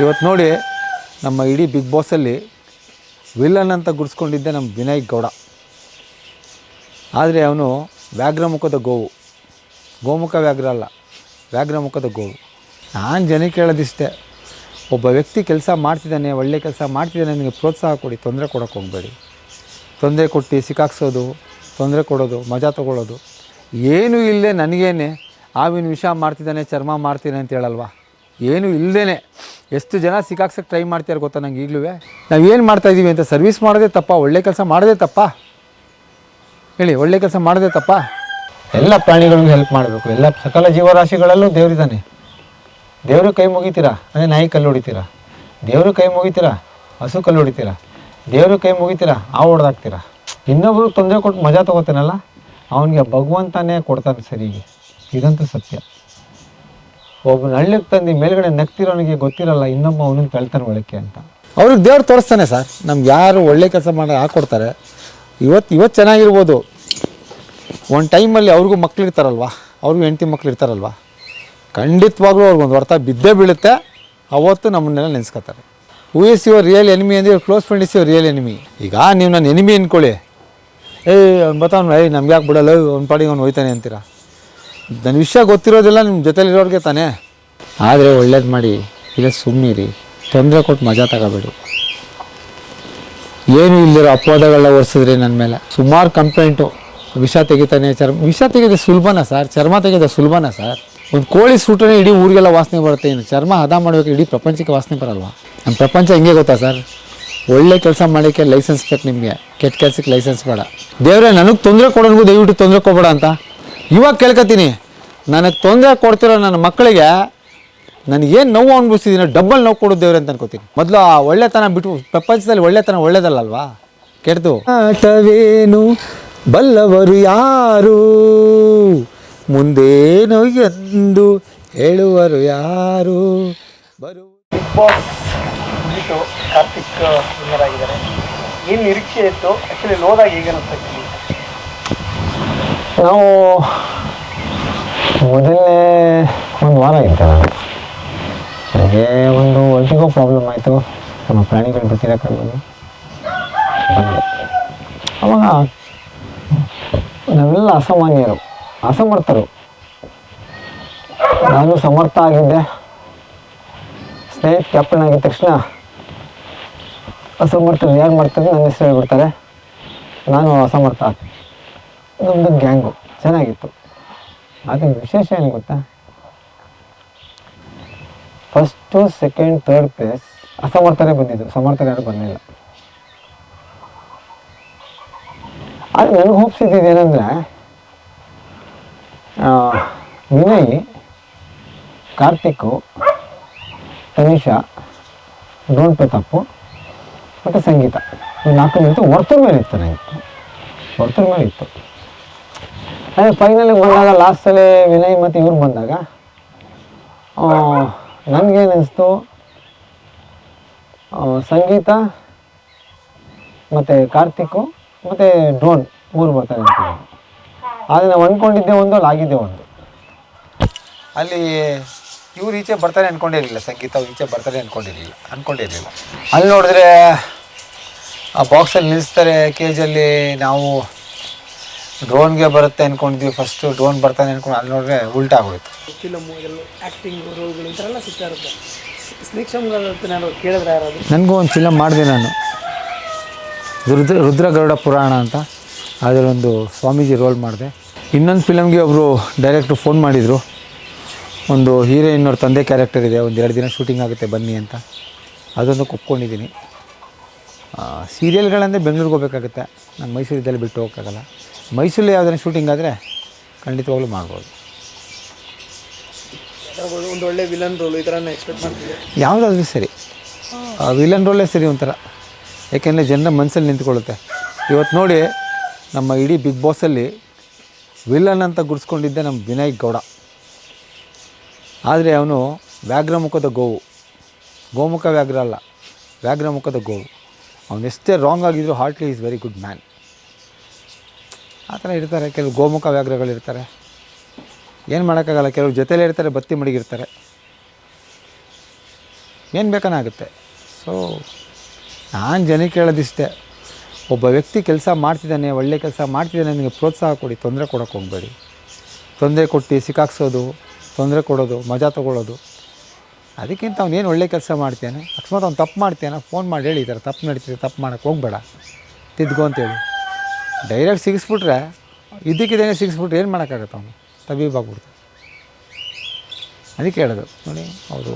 ಇವತ್ತು ನೋಡಿ ನಮ್ಮ ಇಡೀ ಬಿಗ್ ಬಾಸಲ್ಲಿ ವಿಲನ್ ಅಂತ ಗುಡಿಸ್ಕೊಂಡಿದ್ದೆ ನಮ್ಮ ವಿನಯ್ ಗೌಡ. ಆದರೆ ಅವನು ವ್ಯಾಘ್ರಮುಖದ ಗೋವು. ಗೋಮುಖ ವ್ಯಾಘ್ರ ಅಲ್ಲ ವ್ಯಾಘ್ರಮುಖದ ಗೋವು. ನಾನು ಜನಕ್ಕೆ ಹೇಳೋದಿಷ್ಟೇ ಒಬ್ಬ ವ್ಯಕ್ತಿ ಕೆಲಸ ಮಾಡ್ತಿದ್ದಾನೆ, ಒಳ್ಳೆ ಕೆಲಸ ಮಾಡ್ತಿದ್ದಾನೆ, ನನಗೆ ಪ್ರೋತ್ಸಾಹ ಕೊಡಿ, ತೊಂದರೆ ಕೊಡೋಕೆ ಹೋಗಬೇಡಿ. ತೊಂದರೆ ಕೊಟ್ಟು ಸಿಕ್ಕಾಕ್ಸೋದು, ತೊಂದರೆ ಕೊಡೋದು, ಮಜಾ ತೊಗೊಳ್ಳೋದು. ಏನೂ ಇಲ್ಲದೆ ನನಗೇನೆ, ಆವಿನ ವಿಷ ಮಾಡ್ತಿದ್ದಾನೆ, ಚರ್ಮ ಮಾಡ್ತೀನಿ ಅಂತ ಹೇಳಲ್ವಾ? ಏನೂ ಇಲ್ಲದೇ ಎಷ್ಟು ಜನ ಸಿಕ್ಕಾಕ್ಸಕ್ಕೆ ಟ್ರೈ ಮಾಡ್ತಿದ್ದಾರೆ ಗೊತ್ತಾ ನಂಗೆ ಈಗಲೂ? ನಾವು ಏನು ಮಾಡ್ತಾಯಿದ್ದೀವಿ ಅಂತ ಸರ್ವಿಸ್ ಮಾಡೋದೇ ತಪ್ಪ, ಒಳ್ಳೆ ಕೆಲಸ ಮಾಡೋದೇ ತಪ್ಪ? ಹೇಳಿ, ಒಳ್ಳೆ ಕೆಲಸ ಮಾಡೋದೇ ತಪ್ಪ? ಎಲ್ಲ ಪ್ರಾಣಿಗಳಿಗೂ ಹೆಲ್ಪ್ ಮಾಡಬೇಕು. ಎಲ್ಲ ಸಕಲ ಜೀವರಾಶಿಗಳಲ್ಲೂ ದೇವರಿದ್ದಾನೆ ದೇವರು ಕೈ ಮುಗಿತೀರಾ? ಅಂದರೆ ನಾಯಿ ಕಲ್ಲು ಹೊಡಿತೀರಾ? ದೇವರು ಕೈ ಮುಗಿತೀರಾ? ಹಸು ಕಲ್ಲು ಹೊಡಿತೀರಾ? ದೇವರು ಕೈ ಮುಗಿತೀರಾ? ಆ ಹೊಡೆದಾಕ್ತೀರಾ? ಇನ್ನೊಬ್ಬರು ತೊಂದರೆ ಕೊಟ್ಟು ಮಜಾ ತೊಗೋತಾನಲ್ಲ? ಅವನಿಗೆ ಭಗವಂತನೇ ಕೊಡ್ತಾನೆ ಸರಿಗೆ ಇದಂತೂ ಸತ್ಯ. ಒಬ್ಬನ ಹಳ್ಳಿಗೆ ತಂದು ಮೇಲ್ಗಡೆ ನಗ್ತಿರೋನಿಗೆ ಗೊತ್ತಿರಲ್ಲ ಇನ್ನೊಮ್ಮ ಅವನಿಗೆ ತಳ್ತಾನೆ ಒಳಕ್ಕೆ ಅಂತ. ಅವ್ರಿಗೆ ದೇವ್ರು ತೋರಿಸ್ತಾನೆ ಸರ್. ನಮ್ಗೆ ಯಾರು ಒಳ್ಳೆ ಕೆಲಸ ಮಾಡಿ ಹಾಕ್ಕೊಡ್ತಾರೆ ಇವತ್ತು ಇವತ್ತು ಚೆನ್ನಾಗಿರ್ಬೋದು. ಒಂದು ಟೈಮಲ್ಲಿ ಅವ್ರಿಗೂ ಮಕ್ಳು ಇರ್ತಾರಲ್ವ? ಅವ್ರಿಗೂ ಹೆಂಡತಿ ಮಕ್ಳು ಇರ್ತಾರಲ್ವ? ಖಂಡಿತವಾಗ್ಲೂ ಅವ್ರಿಗೊಂದು ಹೊರ್ತ ಬಿದ್ದೇ ಬೀಳುತ್ತೆ. ಅವತ್ತು ನಮ್ಮನ್ನೆಲ್ಲ ನೆನೆಸ್ಕೊತಾರೆ. Who is your real enemy ಅಂದರೆ close friend is your real enemy ಈಗ ನೀವು ನನ್ನ ಎನಿಮಿ ಅಂದ್ಕೊಳ್ಳಿ ಏಯ್ ಅವ್ನು ಬರ್ತಾವ್ನು ಏಯ್, ನಮ್ಗೆ ಯಾಕೆ ಬಿಡಲ್ಲ? ಅವ್ನ ಪಾಡಿಗೆ ಅವ್ನು ಹೋಯ್ತಾನೆ ಅಂತೀರಾ? ನನ್ನ ವಿಷಯ ಗೊತ್ತಿರೋದಿಲ್ಲ ನಿಮ್ಮ ಜೊತೆಲಿರೋರಿಗೆ ತಾನೇ. ಆದರೆ ಒಳ್ಳೇದು ಮಾಡಿ, ಇಲ್ಲ ಸುಮ್ಮನಿರಿ ತೊಂದರೆ ಕೊಟ್ಟು ಮಜಾ ತಗೋಬೇಡಿ. ಏನು ಇಲ್ಲಿರೋ ಅಪವಾದಗಳನ್ನ ಒರೆಸಿದ್ರಿ ನನ್ನ ಮೇಲೆ. ಸುಮಾರು ಕಂಪ್ಲೇಂಟು ವಿಷ ತೆಗಿತಾನೆ, ಚರ್ಮ, ವಿಷ ತೆಗೆದ ಸುಲಭನಾ ಸರ್? ಚರ್ಮ ತೆಗೆದ ಸುಲಭನಾ ಸರ್? ಒಂದು ಕೋಳಿ ಸೂಟನೇ ಇಡೀ ಊರಿಗೆಲ್ಲ ವಾಸನೆ ಬರುತ್ತೆ ಇನ್ನು ಚರ್ಮ ಹದ ಮಾಡಬೇಕು, ಇಡೀ ಪ್ರಪಂಚಕ್ಕೆ ವಾಸನೆ ಬರಲ್ವಾ? ನಮ್ಮ ಪ್ರಪಂಚ ಹೆಂಗೆ ಗೊತ್ತಾ ಸರ್? ಒಳ್ಳೆ ಕೆಲಸ ಮಾಡೋಕ್ಕೆ ಲೈಸೆನ್ಸ್ ಬೇಕು ನಿಮಗೆ. ಕೆಟ್ಟ ಕೆಲಸಕ್ಕೆ ಲೈಸೆನ್ಸ್ ಬೇಡ. ದೇವರೇ, ನನಗೆ ತೊಂದರೆ ಕೊಡೋನಿಗೂ ದಯವಿಟ್ಟು ತೊಂದರೆ ಕೊಡಬೇಡ ಅಂತ. ಇವಾಗ ಕೇಳ್ಕೊತೀನಿ ನನಗೆ ತೊಂದರೆ ಕೊಡ್ತಿರೋ ನನ್ನ ಮಕ್ಕಳಿಗೆ ನನಗೇನು ನೋವು ಅನುಭವಿಸಿದ್ದೀನಿ ಡಬ್ಬಲ್ ನೋವು ಕೊಡೋದು ದೇವ್ರೆ ಅಂತ ಅನ್ಕೋತೀನಿ. ಮೊದಲು ಆ ಒಳ್ಳೆತನ ಬಿಟ್ಟು ಪ್ರಪಂಚದಲ್ಲಿ ಒಳ್ಳೆತನ ಒಳ್ಳೇದಲ್ಲಲ್ವಾ ಕೆಡ್ತು ಆಟವೇನು? ಬಲ್ಲವರು ಯಾರು? ಮುಂದೇನು ಎಂದು ಹೇಳುವರು ಯಾರು? ಬರು ಬಿಗ್ ಬಾಸ್ ಕಾರ್ತಿಕ್ ವಿನ್ನರ್ ಆಗಿದ್ದಾರೆ. ಏನು ನಿರೀಕ್ಷೆ ಇತ್ತು? ಆ್ಯಕ್ಚುಲಿ ಲೋದಾಗಿ ಈಗ ಅನಿಸ್ತೈತಿ ನಾವು ಮೊದಲನೇ ಒಂದು ವಾರ ಇದ್ದೆ ನಾನು ನನಗೆ ಒಂದು ಒಳಗಿಗೋ ಪ್ರಾಬ್ಲಮ್ ಆಯಿತು. ನಮ್ಮ ಪ್ರಾಣಿಗಳು ಬಿಟ್ಟಿರೋಕ್ಕಾಗೋದು ಬಂದೆ ಅವಾಗ ನಾವೆಲ್ಲ ಅಸಾಮಾನ್ಯರು. ಅಸಮರ್ಥರು. ನಾನು ಸಮರ್ಥ ಆಗಿದ್ದೆ. ಸ್ನೇಹಿತ ಕ್ಯಾಪ್ಟನ್ ಆಗಿದ ತಕ್ಷಣ ಅಸಮರ್ಥರು ಯಾರು ಮಾಡ್ತಾರೆ? ನನ್ನ ಹೆಸರು ಹೇಳ್ಬಿಡ್ತಾರೆ. ನಾನು ಅಸಮರ್ಥ. ಆದೆ ನಮ್ಮದು ಗ್ಯಾಂಗು. ಚೆನ್ನಾಗಿತ್ತು. ಅದ್ರ ವಿಶೇಷ ಏನು ಗೊತ್ತಾ? ಫಸ್ಟು, ಸೆಕೆಂಡ್, ಥರ್ಡ್ ಪ್ಲೇಸ್ ಅಸಮರ್ಥರೇ ಬಂದಿದ್ದು ಸಮರ್ಥರು ಯಾರು ಬರಲಿಲ್ಲ. ಆದರೆ ನನಗೆ ಹೋಪ್ಸ್ ಇದ್ದಿದ್ದೇನೆಂದರೆ ವಿನಯ್ ಕಾರ್ತಿಕ್ಕು ತನಿಷಾ ಡೋನ್ ಪ್ರತಾಪು ಮತ್ತು ಸಂಗೀತ. ನಾಲ್ಕು ನಿಂತು ವರ್ತೂರ್ ಮೇಲೆ ಇತ್ತು ನನಗೆ ವರ್ತೂರ್ ಮೇಲೆ ಇತ್ತು. ಅದೇ ಫೈನಲಿಗೆ ಬಂದಾಗ ಲಾಸ್ಟಲ್ಲಿ ವಿನಯ್ ಮತ್ತು ಇವ್ರು ಬಂದಾಗ ನನಗೇನಿಸ್ತು ಸಂಗೀತ ಮತ್ತು ಕಾರ್ತಿಕ್ಕು ಮತ್ತು ಡ್ರೋನ್ ಮೂರು ಬರ್ತಾರೆ ಅಂತ ಆದರೆ ನಾವು ಅಂದ್ಕೊಂಡಿದ್ದೆ ಒಂದು, ಅಲ್ಲಿ ಆಗಿದ್ದೆ ಒಂದು. ಅಲ್ಲಿ ಇವ್ರು ಈಚೆ ಬರ್ತಾರೆ ಅನ್ಕೊಂಡಿರಲಿಲ್ಲ, ಸಂಗೀತ ಅವ್ರು ಈಚೆ ಬರ್ತಾರೆ ಅನ್ಕೊಂಡಿರಲಿಲ್ಲ ಇರಲಿಲ್ಲ ಅಲ್ಲಿ ನೋಡಿದ್ರೆ ಆ ಬಾಕ್ಸಲ್ಲಿ ನಿಲ್ಲಿಸ್ತಾರೆ ಕೇಜಲ್ಲಿ ನಾವು ಡ್ರೋನ್ಗೆ ಬರುತ್ತೆ ಅನ್ಕೊಂಡಿದ್ವಿ. ಫಸ್ಟು ಡ್ರೋನ್ ಬರ್ತಾನೆ ಅನ್ಕೊಂಡು ಅಲ್ಲಿ ನೋಡಿದ್ರೆ ಉಲ್ಟಾ ಆಗೋಯ್ತು. ಫಿಲಮು ಇದೆಲ್ಲ ಆ್ಯಕ್ಟಿಂಗ್ ರೋಲ್ಗಳು ಈ ಥರ ಎಲ್ಲ ಸಿಗ್ತಾ ಇರುತ್ತೆ. ಸ್ನೇಕ್ ನಾನು ಕೇಳಿದ್ರೆ ಯಾರಾದ್ರು? ನನಗೂ ಒಂದು ಫಿಲಮ್ ಮಾಡಿದೆ ನಾನು. ರುದ್ರ ಗರುಡ ಪುರಾಣ ಅಂತ. ಅದರಲ್ಲೊಂದು ಸ್ವಾಮೀಜಿ ರೋಲ್ ಮಾಡಿದೆ. ಇನ್ನೊಂದು ಫಿಲಮ್ಗೆ ಒಬ್ಬರು ಡೈರೆಕ್ಟ್ರು ಫೋನ್ ಮಾಡಿದರು. ಒಂದು ಹೀರೋಯಿನ್ ಅವ್ರ ತಂದೆ ಕ್ಯಾರೆಕ್ಟರ್ ಇದೆ. ಒಂದು ಎರಡು ದಿನ ಶೂಟಿಂಗ್ ಆಗುತ್ತೆ ಬನ್ನಿ ಅಂತ. ಅದೊಂದು ಒಪ್ಕೊಂಡಿದ್ದೀನಿ ಸೀರಿಯಲ್ಗಳಂದರೆ ಬೆಂಗಳೂರಿಗೆ ಹೋಗ್ಬೇಕಾಗುತ್ತೆ. ನಾನು ಮೈಸೂರಿದ್ದಲ್ಲಿ ಬಿಟ್ಟು ಹೋಗೋಕ್ಕಾಗಲ್ಲ. ಮೈಸೂರಲ್ಲಿ ಯಾವುದಾದ್ರು ಶೂಟಿಂಗ್ ಆದರೆ ಖಂಡಿತವಾಗ್ಲೂ ಮಾಡ್ಬೋದು. ಯಾವ್ದಾದ್ರು ಒಂದು ಒಳ್ಳೆ ವಿಲನ್ ರೋಲ್ ಈ ಎಕ್ಸ್ಪೆಕ್ಟ್ ಯಾವುದಾದ್ರೂ ಸರಿ. ವಿಲನ್ ರೋಲೇ ಸರಿ ಒಂಥರ. ಯಾಕೆಂದರೆ ಜನರ ಮನಸ್ಸಲ್ಲಿ ನಿಂತ್ಕೊಳ್ಳುತ್ತೆ. ಇವತ್ತು ನೋಡಿ ನಮ್ಮ ಇಡೀ ಬಿಗ್ ಬಾಸಲ್ಲಿ ವಿಲನ್ ಅಂತ ಗುಡಿಸ್ಕೊಂಡಿದ್ದೆ ನಮ್ಮ ವಿನಯ್ ಗೌಡ. ಆದರೆ ಅವನು ವ್ಯಾಘ್ರಮುಖದ ಗೋವು. ಗೋಮುಖ ವ್ಯಾಘ್ರ ಅಲ್ಲ ವ್ಯಾಘ್ರಮುಖದ ಗೋವು. ಅವನು ಎಷ್ಟೇ ರಾಂಗ್ ಆಗಿದ್ರು heartly is very good man ಆ ಥರ ಇರ್ತಾರೆ. ಕೆಲವು ಗೋಮುಖ ವ್ಯಾಘ್ರಗಳಿರ್ತಾರೆ ಏನು ಮಾಡೋಕ್ಕಾಗಲ್ಲ. ಕೆಲವ್ರು ಜೊತೆಲೇ ಇರ್ತಾರೆ, ಬತ್ತಿ ಮಡಗಿರ್ತಾರೆ. ಏನು ಬೇಕಾನಾಗುತ್ತೆ. ಸೊ ನಾನು ಜನಕ್ಕೆ ಹೇಳೋದಿಷ್ಟೇ ಒಬ್ಬ ವ್ಯಕ್ತಿ ಕೆಲಸ ಮಾಡ್ತಿದ್ದಾನೆ, ಒಳ್ಳೆ ಕೆಲಸ ಮಾಡ್ತಿದ್ದಾನೆ ನಿಮಗೆ ಪ್ರೋತ್ಸಾಹ ಕೊಡಿ, ತೊಂದರೆ ಕೊಡೋಕೆ ಹೋಗಬೇಡಿ. ತೊಂದರೆ ಕೊಟ್ಟು ಸಿಕ್ಕಾಕ್ಸೋದು, ತೊಂದರೆ ಕೊಡೋದು, ಮಜಾ ತೊಗೊಳ್ಳೋದು. ಅದಕ್ಕಿಂತ ಅವನೇನು ಒಳ್ಳೆ ಕೆಲಸ ಮಾಡ್ತೇನೆ ಅಕಸ್ಮಾತ್ ಅವ್ನು ತಪ್ಪು ಮಾಡ್ತೇನೆ ಫೋನ್ ಮಾಡಿ ಹೇಳಿ ಈ ಥರ ತಪ್ಪು ನಡೀತಿದೆ, ತಪ್ಪು ಮಾಡೋಕ್ಕೆ ಹೋಗಬೇಡ. ತಿದ್ಕೊ ಅಂತೇಳಿ. ಡೈರೆಕ್ಟ್ ಸಿಗಿಸ್ಬಿಟ್ರೆ ಇದಕ್ಕಿದ್ದೇನೆ ಸಿಗಿಸ್ಬಿಟ್ರೆ ಏನು ಮಾಡೋಕ್ಕಾಗತ್ತೆ ಅವನು? ತಬೀಬಾಗ್ಬಿಡ್ತು ಅದಕ್ಕೆ ಹೇಳೋದು ನೋಡಿ ಅವರು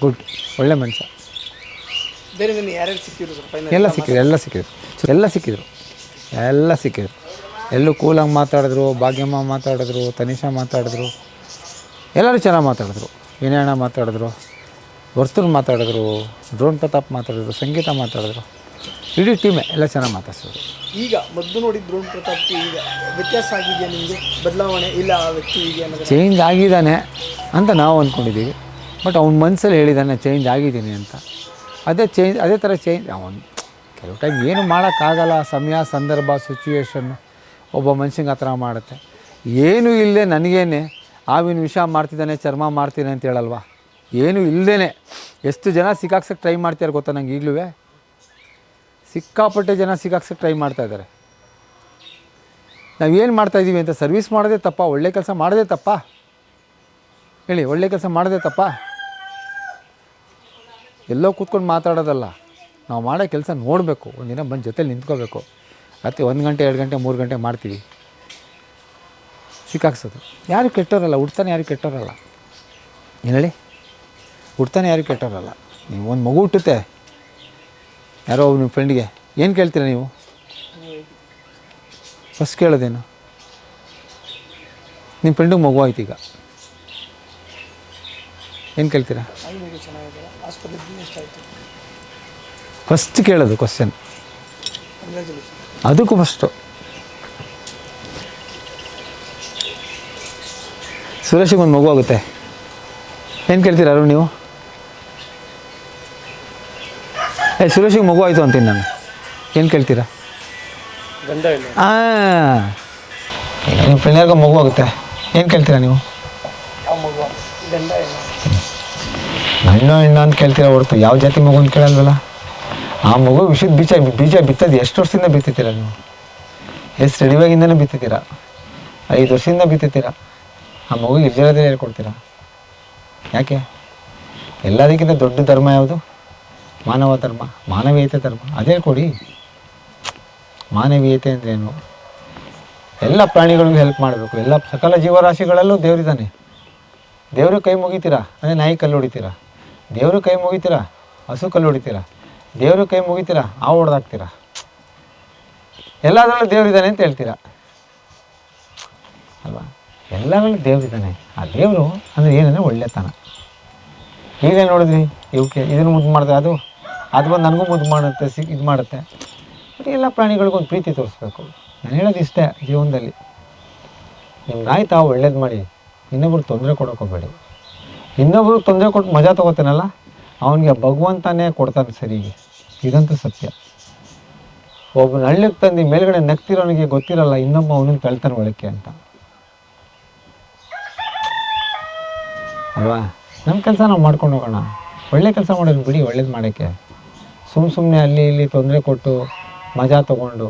ಗುಡ್ ಒಳ್ಳೆ ಮನುಷ್ಯ. ಬೇರೆ ಯಾರ್ಯಾರು ಸಿಕ್ಕಿದ್ರು ಎಲ್ಲ ಸಿಕ್ಕಿದ್ರು ಎಲ್ಲ ಸಿಕ್ಕಿದ್ರು. ಎಲ್ಲ ಸಿಕ್ಕಿದ್ರು. ಎಲ್ಲ ಸಿಕ್ಕಿದ್ರು. ಎಲ್ಲೂ ಕೂಲಾಗಿ ಮಾತಾಡಿದ್ರು ಭಾಗ್ಯಮ್ಮ ಮಾತಾಡಿದ್ರು ತನಿಷಾ ಮಾತಾಡಿದ್ರು. ಎಲ್ಲರೂ ಚೆನ್ನಾಗಿ ಮಾತಾಡಿದ್ರು. ವಿನಯಣ್ಣ ಮಾತಾಡಿದ್ರು ವರ್ತೂರು ಮಾತಾಡಿದ್ರು ಡ್ರೋನ್ ಪ್ರತಾಪ್ ಮಾತಾಡಿದ್ರು ಸಂಗೀತ ಮಾತಾಡಿದ್ರು. ಇಡೀ ಟೀಮೇ ಎಲ್ಲ ಚೆನ್ನಾಗಿ ಮಾತಾಡ್ಸಿದ್ರು. ಈಗ ಮೊದಲು ನೋಡಿದ ದ್ರೋಣ್ ಪ್ರತಾಪ್ ಈಗ ವ್ಯತ್ಯಾಸ ಆಗಿದೆಯಾ ನಿಮಗೆ? ಬದಲಾವಣೆ ಇಲ್ಲ ಆ ವ್ಯಕ್ತಿ ಹೀಗೆ ಚೇಂಜ್ ಆಗಿದ್ದಾನೆ ಅಂತ ನಾವು ಅಂದ್ಕೊಂಡಿದ್ದೀವಿ ಬಟ್ ಅವ್ನ ಮನಸ್ಸಲ್ಲಿ ಹೇಳಿದ್ದಾನೆ ಚೇಂಜ್ ಆಗಿದ್ದೀನಿ ಅಂತ. ಅದೇ ಚೇಂಜ್ ಅದೇ ಥರ ಚೇಂಜ್ ಅವನು ಕೆಲವು ಟೈಮ್ ಏನು ಮಾಡೋಕ್ಕಾಗಲ್ಲ, ಸಮಯ, ಸಂದರ್ಭ ಸಿಚುವೇಶನ್ನು ಒಬ್ಬ ಮನುಷ್ಯಂಗೆ ಆ ಥರ ಮಾಡುತ್ತೆ. ಏನೂ ಇಲ್ಲದೆ ನನಗೇನೆ, ಆವಿನ ವಿಷ ಮಾಡ್ತಿದ್ದಾನೆ, ಚರ್ಮ ಮಾಡ್ತೀನಿ ಅಂತ ಹೇಳಲ್ವಾ? ಏನೂ ಇಲ್ಲದೇ ಎಷ್ಟು ಜನ ಸಿಕ್ಕಾಕ್ಸಕ್ಕೆ ಟ್ರೈ ಮಾಡ್ತಿದ್ದಾರೆ ಗೊತ್ತಾ ನಂಗೆ ಈಗಲೂ ಸಿಕ್ಕಾಪಟ್ಟೆ ಜನ ಸಿಗಾಕ್ಸಕ್ಕೆ ಟ್ರೈ ಮಾಡ್ತಾ ಇದ್ದಾರೆ. ನಾವೇನು ಮಾಡ್ತಾ ಇದ್ದೀವಿ ಅಂತ ಸರ್ವಿಸ್ ಮಾಡೋದೇ ತಪ್ಪ? ಒಳ್ಳೆ ಕೆಲಸ ಮಾಡೋದೇ ತಪ್ಪ? ಹೇಳಿ, ಒಳ್ಳೆ ಕೆಲಸ ಮಾಡೋದೇ ತಪ್ಪ? ಎಲ್ಲೋ ಕೂತ್ಕೊಂಡು ಮಾತಾಡೋದಲ್ಲ. ನಾವು ಮಾಡೋ ಕೆಲಸ ನೋಡಬೇಕು. ಒಂದಿನ ಬಂದು ಜೊತೆಲಿ ನಿಂತ್ಕೋಬೇಕು. ಅತ್ತೆ ಒಂದು ಗಂಟೆ, ಎರಡು ಗಂಟೆ, ಮೂರು ಗಂಟೆ ಮಾಡ್ತೀವಿ. ಸಿಕ್ಕಾಕ್ಸೋದು. ಯಾರು ಕೆಟ್ಟೋರಲ್ಲ? ಹುಡ್ತಾನೆ ಯಾರು ಕೆಟ್ಟೋರಲ್ಲ? ಏನು ಹೇಳಿ? ಹುಡ್ತಾನೆ ಯಾರು ಕೆಟ್ಟೋರಲ್ಲ? ನೀವು ಒಂದು ಮಗು ಹುಟ್ಟುತ್ತೆ. ಯಾರೋ ನಿಮ್ಮ ಫ್ರೆಂಡ್ಗೆ ಏನು ಕೇಳ್ತೀರಾ ನೀವು? ಫಸ್ಟ್ ಕೇಳೋದೇನು? ನಿಮ್ಮ ಫ್ರೆಂಡಿಗೆ ಮಗು ಆಯ್ತು ಈಗ. ಏನು ಕೇಳ್ತೀರಾ? ಫಸ್ಟ್ ಕೇಳೋದು ಕ್ವಶನ್ ಅದಕ್ಕೂ ಫಸ್ಟು ಸುರೇಶಿಗೆ ಒಂದು ಮಗು ಆಗುತ್ತೆ. ಏನು ಕೇಳ್ತೀರಾ ಅರುಣ್ ನೀವು? ಏ, ಸುರೇಶಿಗೆ ಮಗು ಆಯಿತು ಅಂತೀನಿ ನಾನು. ಏನು ಕೇಳ್ತೀರಾ? ಗಂಡ ಇಲ್ಲ ಹಾಂ ನಿಮ್ಮ ಮಗು ಆಗುತ್ತೆ. ಏನು ಕೇಳ್ತೀರಾ ನೀವು? ಯಾವ ಮಗು ಗಂಡ ಇಲ್ಲ ಅಂತ ಕೇಳ್ತೀರಾ ಹೊರತು? ಯಾವ ಜಾತಿ ಮಗು ಅಂತ ಕೇಳಲ್ವಲ್ಲ? ಆ ಮಗು ವಿಷಯದ ಬೀಜ ಬೀಜ ಬಿತ್ತದ ಎಷ್ಟು ವರ್ಷದಿಂದ ಬಿತ್ತಿದ್ದೀರ ನೀವು? ಎಷ್ಟು ರೆಡಿವಾಗಿಂದನೇ ಬಿತ್ತಿದ್ದೀರಾ? ಐದು ವರ್ಷದಿಂದ ಬಿತ್ತಿದ್ದೀರಾ? ಆ ಮಗುಗೆ ಇರ್ಜಿರೋದೇ ಹೇಳ್ಕೊಡ್ತೀರಾ? ಯಾಕೆ? ಎಲ್ಲದಕ್ಕಿಂತ ದೊಡ್ಡ ಧರ್ಮ ಯಾವುದು? ಮಾನವ ಧರ್ಮ, ಮಾನವೀಯತೆ ಧರ್ಮ, ಅದೇ ಕೊಡಿ. ಮಾನವೀಯತೆ ಅಂದ್ರೇನು? ಎಲ್ಲ ಪ್ರಾಣಿಗಳಿಗೂ ಹೆಲ್ಪ್ ಮಾಡಬೇಕು. ಎಲ್ಲ ಸಕಲ ಜೀವರಾಶಿಗಳಲ್ಲೂ ದೇವರಿದ್ದಾನೆ ದೇವರು ಕೈ ಮುಗಿತೀರಾ? ಅಂದರೆ ನಾಯಿ ಕಲ್ಲು ಹೊಡಿತೀರಾ? ದೇವರು ಕೈ ಮುಗಿತೀರಾ? ಹಸು ಕಲ್ಲು ಹೊಡಿತೀರಾ? ದೇವರು ಕೈ ಮುಗಿತೀರಾ? ಆ ಹೊಡೆದಾಕ್ತೀರಾ? ಎಲ್ಲದರಲ್ಲೂ ದೇವರಿದ್ದಾನೆ ಅಂತ ಹೇಳ್ತೀರಾ? ಅಲ್ವಾ? ಎಲ್ಲರಲ್ಲೂ ದೇವರಿದ್ದಾನೆ ಆ ದೇವರು ಅಂದರೆ ಏನಂದರೆ ಒಳ್ಳೆತನ. ಈಗ ನೋಡಿದ್ರಿ? ಇವಕ್ಕೆ ಇದನ್ನು ಮುದ್ದು ಮಾಡಿದ್ರೆ ಅದು? ಅದು ಬಂದು ನನಗೂ ಮುದ್ದು ಮಾಡುತ್ತೆ, ಸಿ, ಇದು ಮಾಡುತ್ತೆ. ಬಟ್ ಎಲ್ಲ ಪ್ರಾಣಿಗಳಿಗೂ ಒಂದು ಪ್ರೀತಿ ತೋರಿಸ್ಬೇಕು. ನಾನು ಹೇಳೋದು ಇಷ್ಟೇ ಜೀವನದಲ್ಲಿ. ನಿಮ್ಗೆ ತಾವು ಒಳ್ಳೇದು ಮಾಡಿ, ಇನ್ನೊಬ್ರಿಗೆ ತೊಂದರೆ ಹೋಗಬೇಡಿ. ಇನ್ನೊಬ್ರಿಗೆ ತೊಂದರೆ ಕೊಟ್ಟು ಮಜಾ ತೊಗೋತಾನಲ್ಲ, ಅವನಿಗೆ ಭಗವಂತನೇ ಕೊಡ್ತಾನೆ ಸರಿಗೆ ಇದಂತೂ ಸತ್ಯ. ಒಬ್ಬನ ಹಳ್ಳಿಗೆ ತಂದು ಮೇಲ್ಗಡೆ ನಗ್ತಿರೋನಿಗೆ ಗೊತ್ತಿರಲ್ಲ, ಇನ್ನೊಬ್ಬ ಅವನಿಗೆ ತಳ್ತಾನೆ ಒಳಕ್ಕೆ ಅಂತ. ಅಲ್ವಾ? ನಮ್ಮ ಕೆಲಸ ನಾವು ಮಾಡ್ಕೊಂಡು ಹೋಗೋಣ. ಒಳ್ಳೆ ಕೆಲಸ ಮಾಡೋದು ಬಿಡಿ, ಒಳ್ಳೇದು ಮಾಡೋಕ್ಕೆ. ಸುಮ್ಮ ಸುಮ್ಮನೆ ಅಲ್ಲಿ ಇಲ್ಲಿ ತೊಂದರೆ ಕೊಟ್ಟು ಮಜಾ ತೊಗೊಂಡು.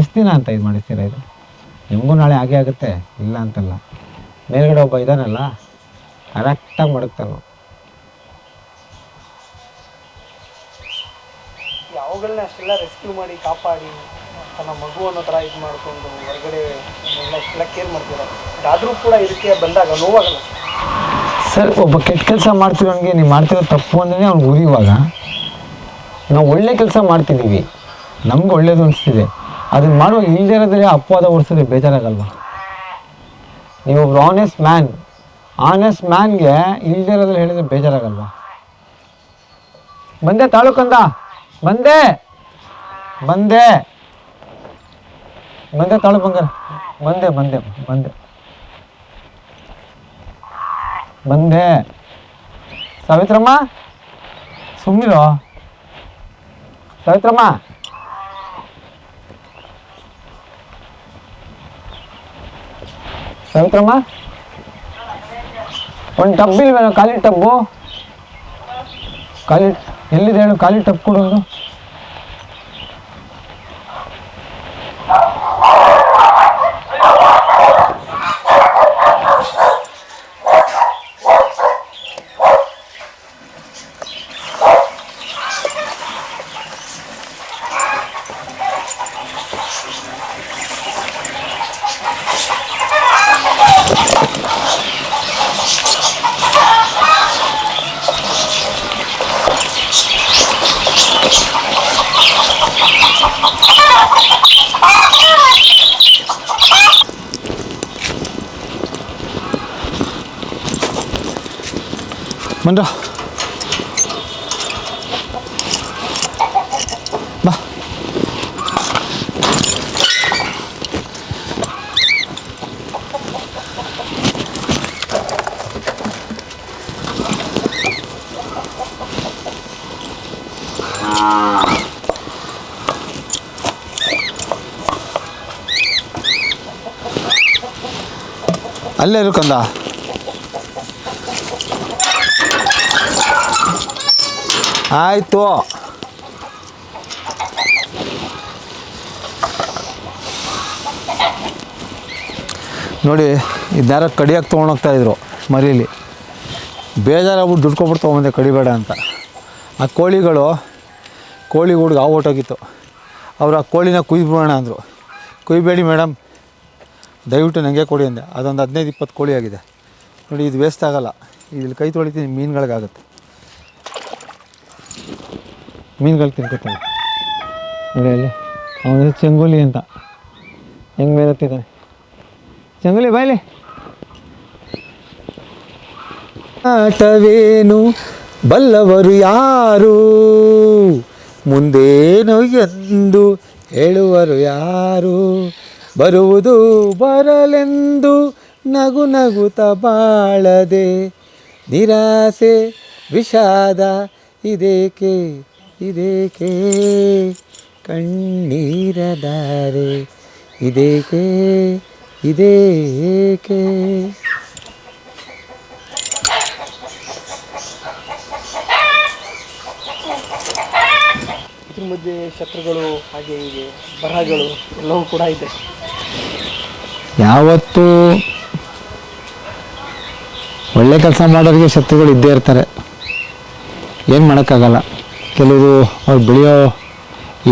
ಎಷ್ಟು ದಿನ ಅಂತ ಇದು ಮಾಡಿಸ್ತೀರ ಇದು? ನಿಮಗೂ ನಾಳೆ ಹಾಗೆ ಆಗುತ್ತೆ ಇಲ್ಲ ಅಂತಲ್ಲ. ಮೇಲ್ಗಡೆ ಒಬ್ಬ ಇದ್ದಾನಲ್ಲ ಕರೆಕ್ಟಾಗಿ ಮಡಗ್ತಾನು. ಅವುಗಳನ್ನ ಅಷ್ಟೆಲ್ಲ ರೆಸ್ಕ್ಯೂ ಮಾಡಿ ಕಾಪಾಡಿ ತನ್ನ ಮಗು ಅನ್ನೋ ಥರ ಇದು ಮಾಡಿಕೊಂಡು ಹೊರಗಡೆ ಎಲ್ಲ ಕೇರ್ ಮಾಡ್ತೀರ? ಆದರೂ ಕೂಡ ಇದಕ್ಕೆ ಬಂದಾಗ ನೋವಾಗಲ್ಲ. ಸರ್ ಸರ್ ಒಬ್ಬ ಕೆಟ್ಟ ಕೆಲಸ ಮಾಡ್ತಿರೋನಿಗೆ ನೀವು ಮಾಡ್ತಿರೋ ತಪ್ಪು ಅಂದ್ರೆ ಅವ್ನು ಉರಿಯುವಾಗ. ನಾವು ಒಳ್ಳೆ ಕೆಲಸ ಮಾಡ್ತಿದ್ದೀವಿ. ನಮ್ಗೆ ಒಳ್ಳೇದು ಅನಿಸ್ತಿದೆ. ಅದನ್ನು ಮಾಡುವ ಇಲ್ಲದೇ ಇರೋದ್ರೆ ಅಪವಾದ ಓಡಿಸಿದ್ರೆ ಬೇಜಾರಾಗಲ್ವಾ? ನೀವು ಒಬ್ರು ಆನೆಸ್ಟ್ ಮ್ಯಾನ್ ಆನೆಸ್ಟ್ ಮ್ಯಾನ್ಗೆ ಇಲ್ಲದೇ ಹೇಳಿದ್ರೆ ಬೇಜಾರಾಗಲ್ವಾ? ಬಂದೆ ತಾಲೂಕಂದ. ಬಂದೆ. ಬಂದೆ. ಬಂದೆ ತಾಳು ಬಂಗಾರ. ಬಂದೆ ಬಂದೆ ಬಂದೆ. ಬಂದೆ. ಸಾವಿತ್ರಮ್ಮ? ಸುಮ್ಮನಿರೋ ಸಾವಿತ್ರಮ್ಮ ಸಾವಿತ್ರಮ್ಮ ಒಂದು ಟಬ್ ಇಲ್ವೇನೋ ಖಾಲಿ ಟಬ್ಬು ಖಾಲಿ ಎಲ್ಲಿದೆ ಹೇಳು ಖಾಲಿ ಟಪ್ ಕೊಡೋದು ಬಂದ್ರ ಬಾ ಅಲ್ಲೇ ಇರು ಕಂದ. ಆಯಿತು. ನೋಡಿ ಇದಾರ ಕಡಿಯಾಗಿ ತೊಗೊಂಡೋಗ್ತಾ ಇದ್ರು ಮರೀಲಿ. ಬೇಜಾರಾಗ್ಬಿಟ್ಟು ದುಡ್ಡು ಕೊಟ್ಬಿಟ್ಟು ತೊಗೊಂಬಂದೆ ಕಡಿಬೇಡ ಅಂತ. ಆ ಕೋಳಿಗಳು, ಕೋಳಿ ಹುಡುಗ ಆ ಹೋಗಿತ್ತು ಅವರು ಆ ಕೋಳಿನ ಕುಯ್ಬಿಡೋಣ ಅಂದರು. ಕುಯ್ಬೇಡಿ ಮೇಡಮ್ ದಯವಿಟ್ಟು ನನಗೆ ಕೊಡಿ ಅಂದೆ. ಅದೊಂದು ಹದಿನೈದು, ಇಪ್ಪತ್ತು ಕೋಳಿ ಆಗಿದೆ. ನೋಡಿ, ಇದು ವೇಸ್ಟ್ ಆಗಲ್ಲ. ಇಲ್ಲಿ ಕೈ ತೊಳಿತೀನಿ ಮೀನುಗಳಿಗಾಗುತ್ತೆ ಮೀನುಗಳು ತಿನ್ಕೊತೀನಿ ನೋಡಿ, ಅಲ್ಲಿ. ಅವನು ಚಂಗೋಲಿ ಅಂತ. ಹೆಂಗೆ ಮೇಲೆ ಹತ್ತಿದ್ದಾನೆ ಚಂಗೋಲಿ ಬಾಯ್ಲಿ ಆಟವೇನು ಬಲ್ಲವರು ಯಾರು? ಮುಂದೇನು ಎಂದು ಹೇಳುವರು ಯಾರು? ಬರುವುದು ಬರಲೆಂದು ನಗು ನಗುತ ಬಾಳದೆ. ನಿರಾಸೆ, ವಿಷಾದ, ಇದೇಕೆ ಇದೇಕೆ? ಕಣ್ಣೀರದಾರೆ, ಇದೇಕೆ ಇದೇಕೆ? ಇದ್ರ ಮಧ್ಯೆ ಶತ್ರುಗಳು ಹಾಗೆ ಹೀಗೆ ಬರಹಗಳು ಎಲ್ಲವೂ ಕೂಡ ಇದೆ. ಯಾವತ್ತೂ ಒಳ್ಳೆ ಕೆಲಸ ಮಾಡೋರಿಗೆ ಶತ್ರುಗಳು ಇದ್ದೇ ಇರ್ತಾರೆ. ಏನು ಮಾಡೋಕ್ಕಾಗಲ್ಲ. ಕೆಲವರು ಅವ್ರು ಬೆಳೆಯೋ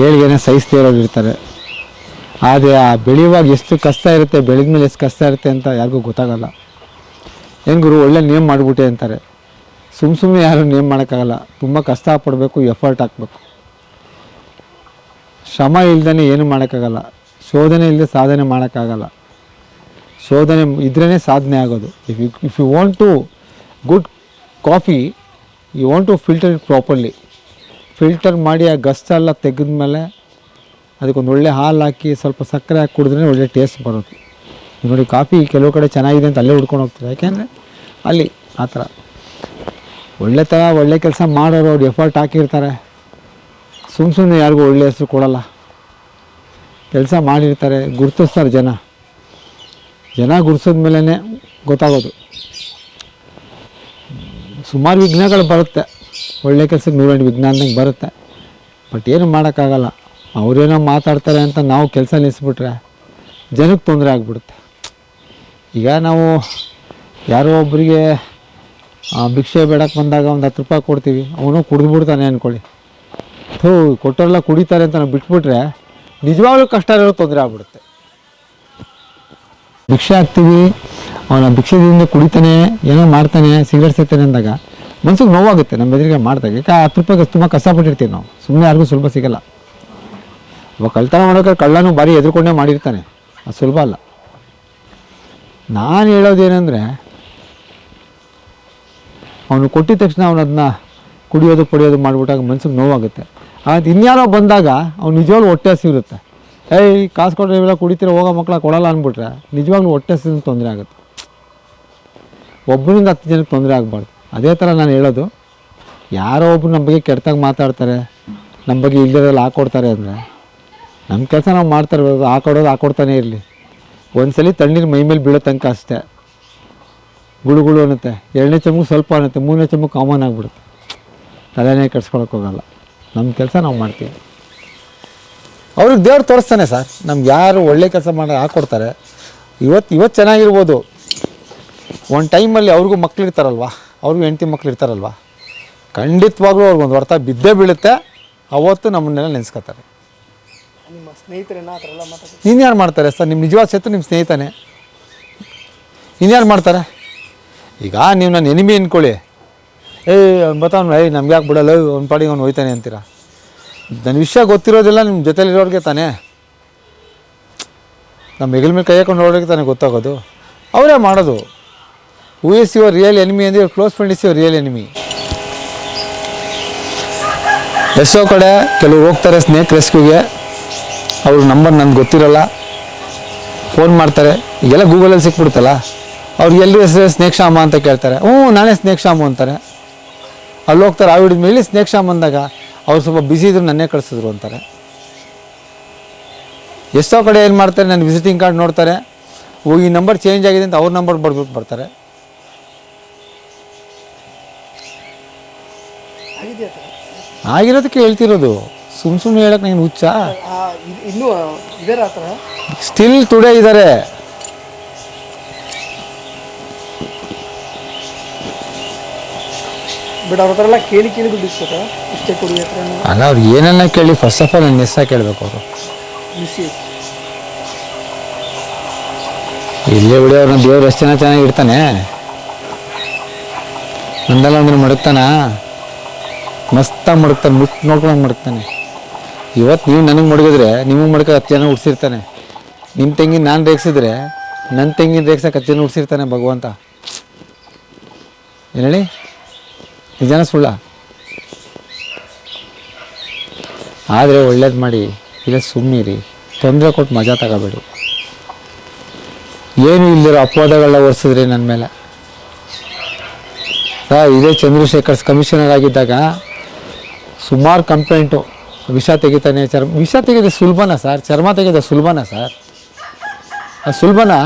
ಏಳಿಗೆನೇ ಸಹಿಸ್ತೇ ಇರೋರು ಇರ್ತಾರೆ. ಆದರೆ ಆ ಬೆಳೆಯುವಾಗ ಎಷ್ಟು ಕಷ್ಟ ಇರುತ್ತೆ, ಬೆಳೆದ ಮೇಲೆ ಎಷ್ಟು ಕಷ್ಟ ಇರುತ್ತೆ ಅಂತ ಯಾರಿಗೂ ಗೊತ್ತಾಗಲ್ಲ. ಏನು ಗುರು, ಒಳ್ಳೆ ನೇಮ್ ಮಾಡಿಬಿಟ್ಟೆ ಅಂತಾರೆ. ಸುಮ್ಮ ಸುಮ್ಮನೆ ಯಾರು ನೇಮ್ ಮಾಡೋಕ್ಕಾಗಲ್ಲ. ತುಂಬ ಕಷ್ಟ ಪಡಬೇಕು ಎಫರ್ಟ್ ಹಾಕಬೇಕು. ಶ್ರಮ ಇಲ್ಲದೇ ಏನು ಮಾಡೋಕ್ಕಾಗಲ್ಲ. ಶೋಧನೆ ಇಲ್ಲದೆ ಸಾಧನೆ ಮಾಡೋಕ್ಕಾಗಲ್ಲ. ಶೋಧನೆ ಇದ್ರೇ ಸಾಧನೆ ಆಗೋದು. If you if you want to good coffee you want to filter it properly filter ಮಾಡಿ ಆ ಗಸ್ತೆಲ್ಲ ತೆಗೆದ್ಮೇಲೆ ಅದಕ್ಕೊಂದು ಒಳ್ಳೆ ಹಾಲು ಹಾಕಿ ಸ್ವಲ್ಪ ಸಕ್ಕರೆ ಹಾಕಿ ಕುಡಿದ್ರೆ ಒಳ್ಳೆ ಟೇಸ್ಟ್ ಬರುತ್ತೆ. ನೋಡಿ ಕಾಫಿ ಕೆಲವು ಕಡೆ ಚೆನ್ನಾಗಿದೆ ಅಂತ ಅಲ್ಲೇ ಹುಡ್ಕೊಂಡು ಹೋಗ್ತಾರೆ. ಯಾಕೆಂದರೆ ಅಲ್ಲಿ ಆ ಥರ. ಒಳ್ಳೆ ಥರ ಒಳ್ಳೆ ಕೆಲಸ ಮಾಡೋರು ಅವ್ರು ಎಫರ್ಟ್ ಹಾಕಿರ್ತಾರೆ. ಸುಮ್ಮ ಸುಮ್ಮನೆ ಯಾರಿಗೂ ಒಳ್ಳೆ ಹೆಸರು ಕೊಡಲ್ಲ. ಕೆಲಸ ಮಾಡಿರ್ತಾರೆ, ಗುರುತಿಸ್ತಾರೆ ಜನ. ಜನ ಗುರ್ಸಿದ ಮೇಲೇ ಗೊತ್ತಾಗೋದು. ಸುಮಾರು ವಿಘ್ನಗಳು ಬರುತ್ತೆ. ಒಳ್ಳೆ ಕೆಲಸ ನೂರೆಂಟು ವಿಘ್ನ ಅಂದಂಗೆ ಬರುತ್ತೆ. ಬಟ್ ಏನು ಮಾಡೋಕ್ಕಾಗಲ್ಲ. ಅವರೇನೋ ಮಾತಾಡ್ತಾರೆ ಅಂತ ನಾವು ಕೆಲಸ ನಿಲ್ಲಿಸ್ಬಿಟ್ರೆ ಜನಕ್ಕೆ ತೊಂದರೆ ಆಗಿಬಿಡುತ್ತೆ. ಈಗ ನಾವು ಯಾರೋ ಒಬ್ಬರಿಗೆ ಭಿಕ್ಷೆ ಬೇಡಕ್ಕೆ ಬಂದಾಗ ಒಂದು ಹತ್ತು ರೂಪಾಯಿ ಕೊಡ್ತೀವಿ. ಅವನು ಕುಡಿದ್ಬಿಡ್ತಾನೆ ಅಂದ್ಕೊಳ್ಳಿ ಥೂ ಕೊಟ್ಟರೆಲ್ಲ ಕುಡಿತಾರೆ ಅಂತ ನಾವು ಬಿಟ್ಬಿಟ್ರೆ ನಿಜವಾಗ್ಲೂ ಕಷ್ಟ ಇರೋ ತೊಂದರೆ ಆಗ್ಬಿಡುತ್ತೆ. ಭಿಕ್ಷೆ ಹಾಕ್ತೀವಿ, ಅವನ ಭಿಕ್ಷೆದಿಂದ ಕುಡಿತಾನೆ, ಏನೋ ಮಾಡ್ತಾನೆ, ಸಿಗರೇಟ್ ಸೇತಾನೆ ಅಂದಾಗ ಮನ್ಸಿಗೆ ನೋವಾಗುತ್ತೆ, ನಮ್ಮ ಎದುರಿಗೆ ಮಾಡಿದಾಗ. ಯಾಕೆ, ಹತ್ತು ರೂಪಾಯಿಗೆ ತುಂಬ ಕಷ್ಟಪಟ್ಟಿರ್ತೀವಿ ನಾವು. ಸುಮ್ಮನೆ ಯಾರಿಗೂ ಸುಲಭ ಸಿಗಲ್ಲ. ಅವಾಗ ಕಳ್ತನ ಮಾಡೋಕೆ ಕಳ್ಳನೂ ಭಾರಿ ಎದುರ್ಕೊಂಡೇ ಮಾಡಿರ್ತಾನೆ. ಅದು ಸುಲಭ ಅಲ್ಲ. ನಾನು ಹೇಳೋದೇನೆಂದರೆ, ಅವನು ಕೊಟ್ಟಿದ ತಕ್ಷಣ ಅವನು ಅದನ್ನ ಕುಡಿಯೋದು, ಪಡಿಯೋದು ಮಾಡಿಬಿಟ್ಟಾಗ ಮನ್ಸಿಗೆ ನೋವಾಗುತ್ತೆ. ಆಗ ಇನ್ಯಾರೋ ಬಂದಾಗ, ಅವ್ನು ನಿಜವಾಗ್ಲೂ ಹೊಟ್ಟೆ ಹಸಿವಿರುತ್ತೆ. ಏಯ್, ಕಾಸು ಕೊಟ್ಟರೆ ಇವೆಲ್ಲ ಕುಡಿತೀರ, ಹೋಗೋ ಮಕ್ಕಳ ಕೊಡಲ್ಲ ಅಂದ್ಬಿಟ್ರೆ ನಿಜವಾಗ್ಲೂ ಹೊಟ್ಟೆ ಹಸಿವಿನ ತೊಂದರೆ ಆಗುತ್ತೆ. ಒಬ್ಬರಿಂದ ಹತ್ತು ಜನಕ್ಕೆ ತೊಂದರೆ ಆಗಬಾರ್ದು. ಅದೇ ಥರ ನಾನು ಹೇಳೋದು, ಯಾರೋ ಒಬ್ಬರು ನಮ್ಮ ಬಗ್ಗೆ ಕೆಟ್ಟದಾಗ ಮಾತಾಡ್ತಾರೆ, ನಮ್ಮ ಬಗ್ಗೆ ಇಲ್ಲದೆಲ್ಲ ಹಾಕೊಡ್ತಾರೆ ಅಂದರೆ ನಮ್ಮ ಕೆಲಸ ನಾವು ಮಾಡ್ತಾ ಇರ್ಬೋದು ಹಾಕೊಡೋದು ಹಾಕೊಡ್ತಾನೆ ಇರಲಿ. ಒಂದ್ಸಲಿ ತಣ್ಣೀರು ಮೈ ಮೇಲೆ ಬೀಳೋ ತನಕ ಅಷ್ಟೇ. ಗುಳುಗುಳು ಗುಳು ಅನ್ನುತ್ತೆ. ಎರಡನೇ ಚಮಕ್ ಸ್ವಲ್ಪ ಅನ್ನುತ್ತೆ. ಮೂರನೇ ಚಮಕ್ ಕಾಮನ್ ಆಗಿಬಿಡುತ್ತೆ. ತಲೆನೇ ಹೋಗಲ್ಲ. ನಮ್ಮ ಕೆಲಸ ನಾವು ಮಾಡ್ತೀವಿ. ಅವ್ರಿಗೆ ದೇವ್ರು ತೋರಿಸ್ತಾನೆ ಸರ್. ನಮ್ಗೆ ಯಾರು ಒಳ್ಳೆ ಕೆಲಸ ಮಾಡಿ ಹಾಕ್ಕೊಡ್ತಾರೆ ಇವತ್ತು ಇವತ್ತು ಚೆನ್ನಾಗಿರ್ಬೋದು. ಒಂದು ಟೈಮಲ್ಲಿ ಅವ್ರಿಗೂ ಮಕ್ಳು ಇರ್ತಾರಲ್ವ? ಅವ್ರಿಗೂ ಹೆಂಡ್ತಿ ಮಕ್ಳು ಇರ್ತಾರಲ್ವ? ಖಂಡಿತವಾಗ್ಲೂ ಅವ್ರಿಗೊಂದು ಹೊರ್ತ ಬಿದ್ದೇ ಬೀಳುತ್ತೆ. ಅವತ್ತು ನಮ್ಮನ್ನೆಲ್ಲ ನೆನೆಸ್ಕೊತಾರೆ. ನಿಮ್ಮ ಸ್ನೇಹಿತರನ್ನ ಆ ಥರ ಎಲ್ಲ ಮಾತಾಡ್ತಾರೆ? ಇನ್ಯಾರು ಮಾಡ್ತಾರೆ ಸರ್? ನಿಮ್ಮ ನಿಜವಾದ ಸೇತು ನಿಮ್ಮ ಸ್ನೇಹಿತನೇ. ಇನ್ಯಾರು ಮಾಡ್ತಾರೆ? ಈಗ ನೀವು ನನ್ನ ಎನಿಮಿ ಅಂದ್ಕೊಳ್ಳಿ ಏಯ್ ಅವ್ನು ಬರ್ತಾವ್ನು ಏಯ್ ನಮ್ಗೆ ಯಾಕೆ ಬಿಡಲ್ಲ? ಒಂದು ಪಾಡಿಗೆ ಅವ್ನು ಹೋಯ್ತಾನೆ ಅಂತೀರ? ನನ್ನ ವಿಷಯ ಗೊತ್ತಿರೋದಿಲ್ಲ ನಿಮ್ಮ ಜೊತೆಲಿರೋರಿಗೆ ತಾನೇ. ನಮ್ಮ ಹೆಗಲ ಮೇಲೆ ಕೈ ಹಾಕೊಂಡು ನೋಡೋರಿಗೆ ತಾನೇ ಗೊತ್ತಾಗೋದು. ಅವರೇ ಮಾಡೋದು. Who is your real enemy ಅಂದರೆ close friend is your real enemy ಎಷ್ಟೋ ಕಡೆ ಕೆಲವರು ಹೋಗ್ತಾರೆ ಸ್ನೇಕ್ ರೆಸ್ಕ್ಯೂಗೆ. ಅವ್ರ ನಂಬರ್ ನನಗೆ ಗೊತ್ತಿರಲ್ಲ. ಫೋನ್ ಮಾಡ್ತಾರೆ. ಈಗೆಲ್ಲ ಗೂಗಲಲ್ಲಿ ಸಿಕ್ಬಿಡುತ್ತಲ್ಲ. ಅವ್ರಿಗೆ ಎಲ್ಲಿ ಹೆಸರು ಸ್ನೇಕ್ ಶಾಮ ಅಂತ ಕೇಳ್ತಾರೆ. ಹ್ಞೂ, ನಾನೇ ಸ್ನೇಕ್ ಶಾಮು ಅಂತಾರೆ. ಅಲ್ಲಿ ಹೋಗ್ತಾರೆ. ಆ ಹಿಡಿದ ಮೇಲೆ ಸ್ನೇಕ್ ಶಾಮ್ ಅಂದಾಗ ಅವ್ರು ಸ್ವಲ್ಪ ಬ್ಯುಸಿ ಇದ್ರು ನನ್ನೇ ಕಳಿಸಿದ್ರು ಅಂತಾರೆ. ಎಷ್ಟೋ ಕಡೆ ಏನು ಮಾಡ್ತಾರೆ ನನ್ನ ವಿಸಿಟಿಂಗ್ ಕಾರ್ಡ್ ನೋಡ್ತಾರೆ ಓ ಈ ನಂಬರ್ ಚೇಂಜ್ ಆಗಿದೆ ಅಂತ ಅವ್ರ ನಂಬರ್ ಬರ್ಬಿಟ್ಟು ಬರ್ತಾರೆ. ಆಗಿರೋದಕ್ಕೆ ಹೇಳ್ತಿರೋದು. ಸುಮ್ ಸುಮ್ಮನೆ ಹೇಳಕ್ಕೆ ನೀನು ಹುಚ್ಚ. ಸ್ಟಿಲ್ ಟುಡೇ ಇದ್ದಾರೆ ಬಟ್ ಅವ್ರ ಹತ್ರ ಎಲ್ಲ ಕೇಳಿ ಕೇಳಿ ದುಡ್ಡು ಇಸ್ಕೊತಾರೆ ಇಷ್ಟೇ ಕೊಡಿ ಹತ್ರ ಅಲ್ಲ ಅವ್ರು ಏನನ್ನ ಕೇಳಿ ಫಸ್ಟ್ ಆಫ್ ಆಲ್ ನನ್ನ ಹೆಸರು ಕೇಳಬೇಕು ಅವರು. ಇಲ್ಲೇ ಬಿಡಿ ಅವ್ರನ್ನ ದೇವ್ರು ಎಷ್ಟು ಜನ ಚೆನ್ನಾಗಿ ಇಡ್ತಾನೆ. ಒಂದಲ್ಲ ಅಂದ್ರೆ ಮಡಗ್ತಾನ? ಮಸ್ತ ಮಡಗ್ತಾನೆ ಮುಟ್ ನೋಡ್ಕೊಂಡು ಮಡಗ್ತಾನೆ. ಇವತ್ತು ನೀವು ನನಗೆ ಮಡಗಿದ್ರೆ ನಿಮಗೆ ಮಡಕ ಹತ್ತು ಜನ ಉಡ್ಸಿರ್ತಾನೆ. ನಿಮ್ಮ ತೆಂಗಿನ ನಾನು ರೇಗಿಸಿದ್ರೆ ನನ್ನ ತೆಂಗಿನ ರೇಗ್ಸಕ್ಕೆ ಹತ್ತು ಜನ ಉಡ್ಸಿರ್ತಾನೆ ಭಗವಂತ. ಏನು ಹೇಳಿ? ನಿಜಾನ ಸುಳ್ಳ? ಆದರೆ ಒಳ್ಳೇದು ಮಾಡಿ, ಇಲ್ಲ ಸುಮ್ಮನಿರಿ ತೊಂದರೆ ಕೊಟ್ಟು ಮಜಾ ತಗೋಬೇಡಿ. ಏನು ಇಲ್ದಿರೋ ಅಪವಾದಗಳನ್ನ ಒರೆಸಿದ್ರಿ ನನ್ನ ಮೇಲೆ? ಇದೇ ಚಂದ್ರಶೇಖರ್ಸ್ ಕಮಿಷನರ್ ಆಗಿದ್ದಾಗ ಸುಮಾರು ಕಂಪ್ಲೇಂಟು. ವಿಷ ತೆಗಿತಾನೆ, ಚರ್ಮ ವಿಷ ತೆಗೆದ ಸುಲಭನ ಸರ್? ಚರ್ಮ ತೆಗೆದ ಸುಲಭನ ಸರ್? ಸುಲಭನಾ?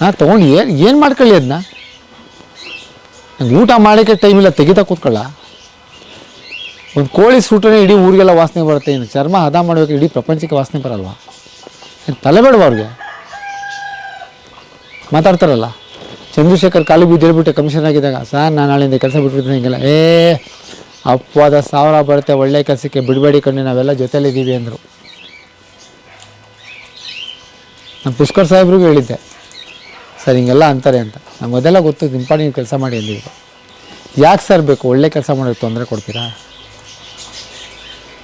ಹಾಂ, ತೊಗೊಂಡು ಏನು ಏನು ಮಾಡ್ಕೊಳ್ಳಿ ಅದನ್ನ ನಂಗೆ ಊಟ ಮಾಡೋಕ್ಕೆ ಟೈಮ್ ಇಲ್ಲ, ತೆಗಿತಾ ಕೂತ್ಕೊಳ್ಳ. ಒಂದು ಕೋಳಿ ಸೂಟನೇ ಇಡೀ ಊರಿಗೆಲ್ಲ ವಾಸನೆ ಬರುತ್ತೆ. ಇನ್ನು ಚರ್ಮ ಹದ ಮಾಡಬೇಕು, ಇಡೀ ಪ್ರಪಂಚಕ್ಕೆ ವಾಸನೆ ಬರಲ್ವಾ? ತಲೆ ಬೇಡವ ಅವ್ರಿಗೆ? ಮಾತಾಡ್ತಾರಲ್ಲ? ಚಂದ್ರಶೇಖರ್ ಕಾಲು ಬಿದ್ದಿರ್ಬಿಟ್ಟು ಕಮಿಷನ್ ಆಗಿದ್ದಾಗ, ಸರ್, ನಾನು ನಾಳೆಯಿಂದ ಕೆಲಸ ಬಿಟ್ಬಿಡ್ತೀನಿ ಹಿಂಗೆಲ್ಲ. ಏ ಅಪ್ಪವಾದ ಸಾವಿರ ಬರುತ್ತೆ, ಒಳ್ಳೆ ಕೆಲಸಕ್ಕೆ ಬಿಡಬೇಡಿ ಕಣ್ಣು, ನಾವೆಲ್ಲ ಜೊತೆಯಲ್ಲಿದ್ದೀವಿ ಅಂದರು. ನಾನು ಪುಷ್ಕರ್ ಸಾಹೇಬ್ರಿಗೂ ಹೇಳಿದ್ದೆ. ಸರ್ ಹಿಂಗೆಲ್ಲ ಅಂತಾರೆ ಅಂತ. ನಮಗೆಲ್ಲ ಗೊತ್ತು ಇಂಪಾರ್ಟೆಂಟ್ ಕೆಲಸ ಮಾಡಿ ಅಂದಿದ್ರು ಯಾಕೆ ಸರ್ ಬೇಕು? ಒಳ್ಳೆ ಕೆಲಸ ಮಾಡೋಕ್ಕೆ ತೊಂದರೆ ಕೊಡ್ತೀರಾ?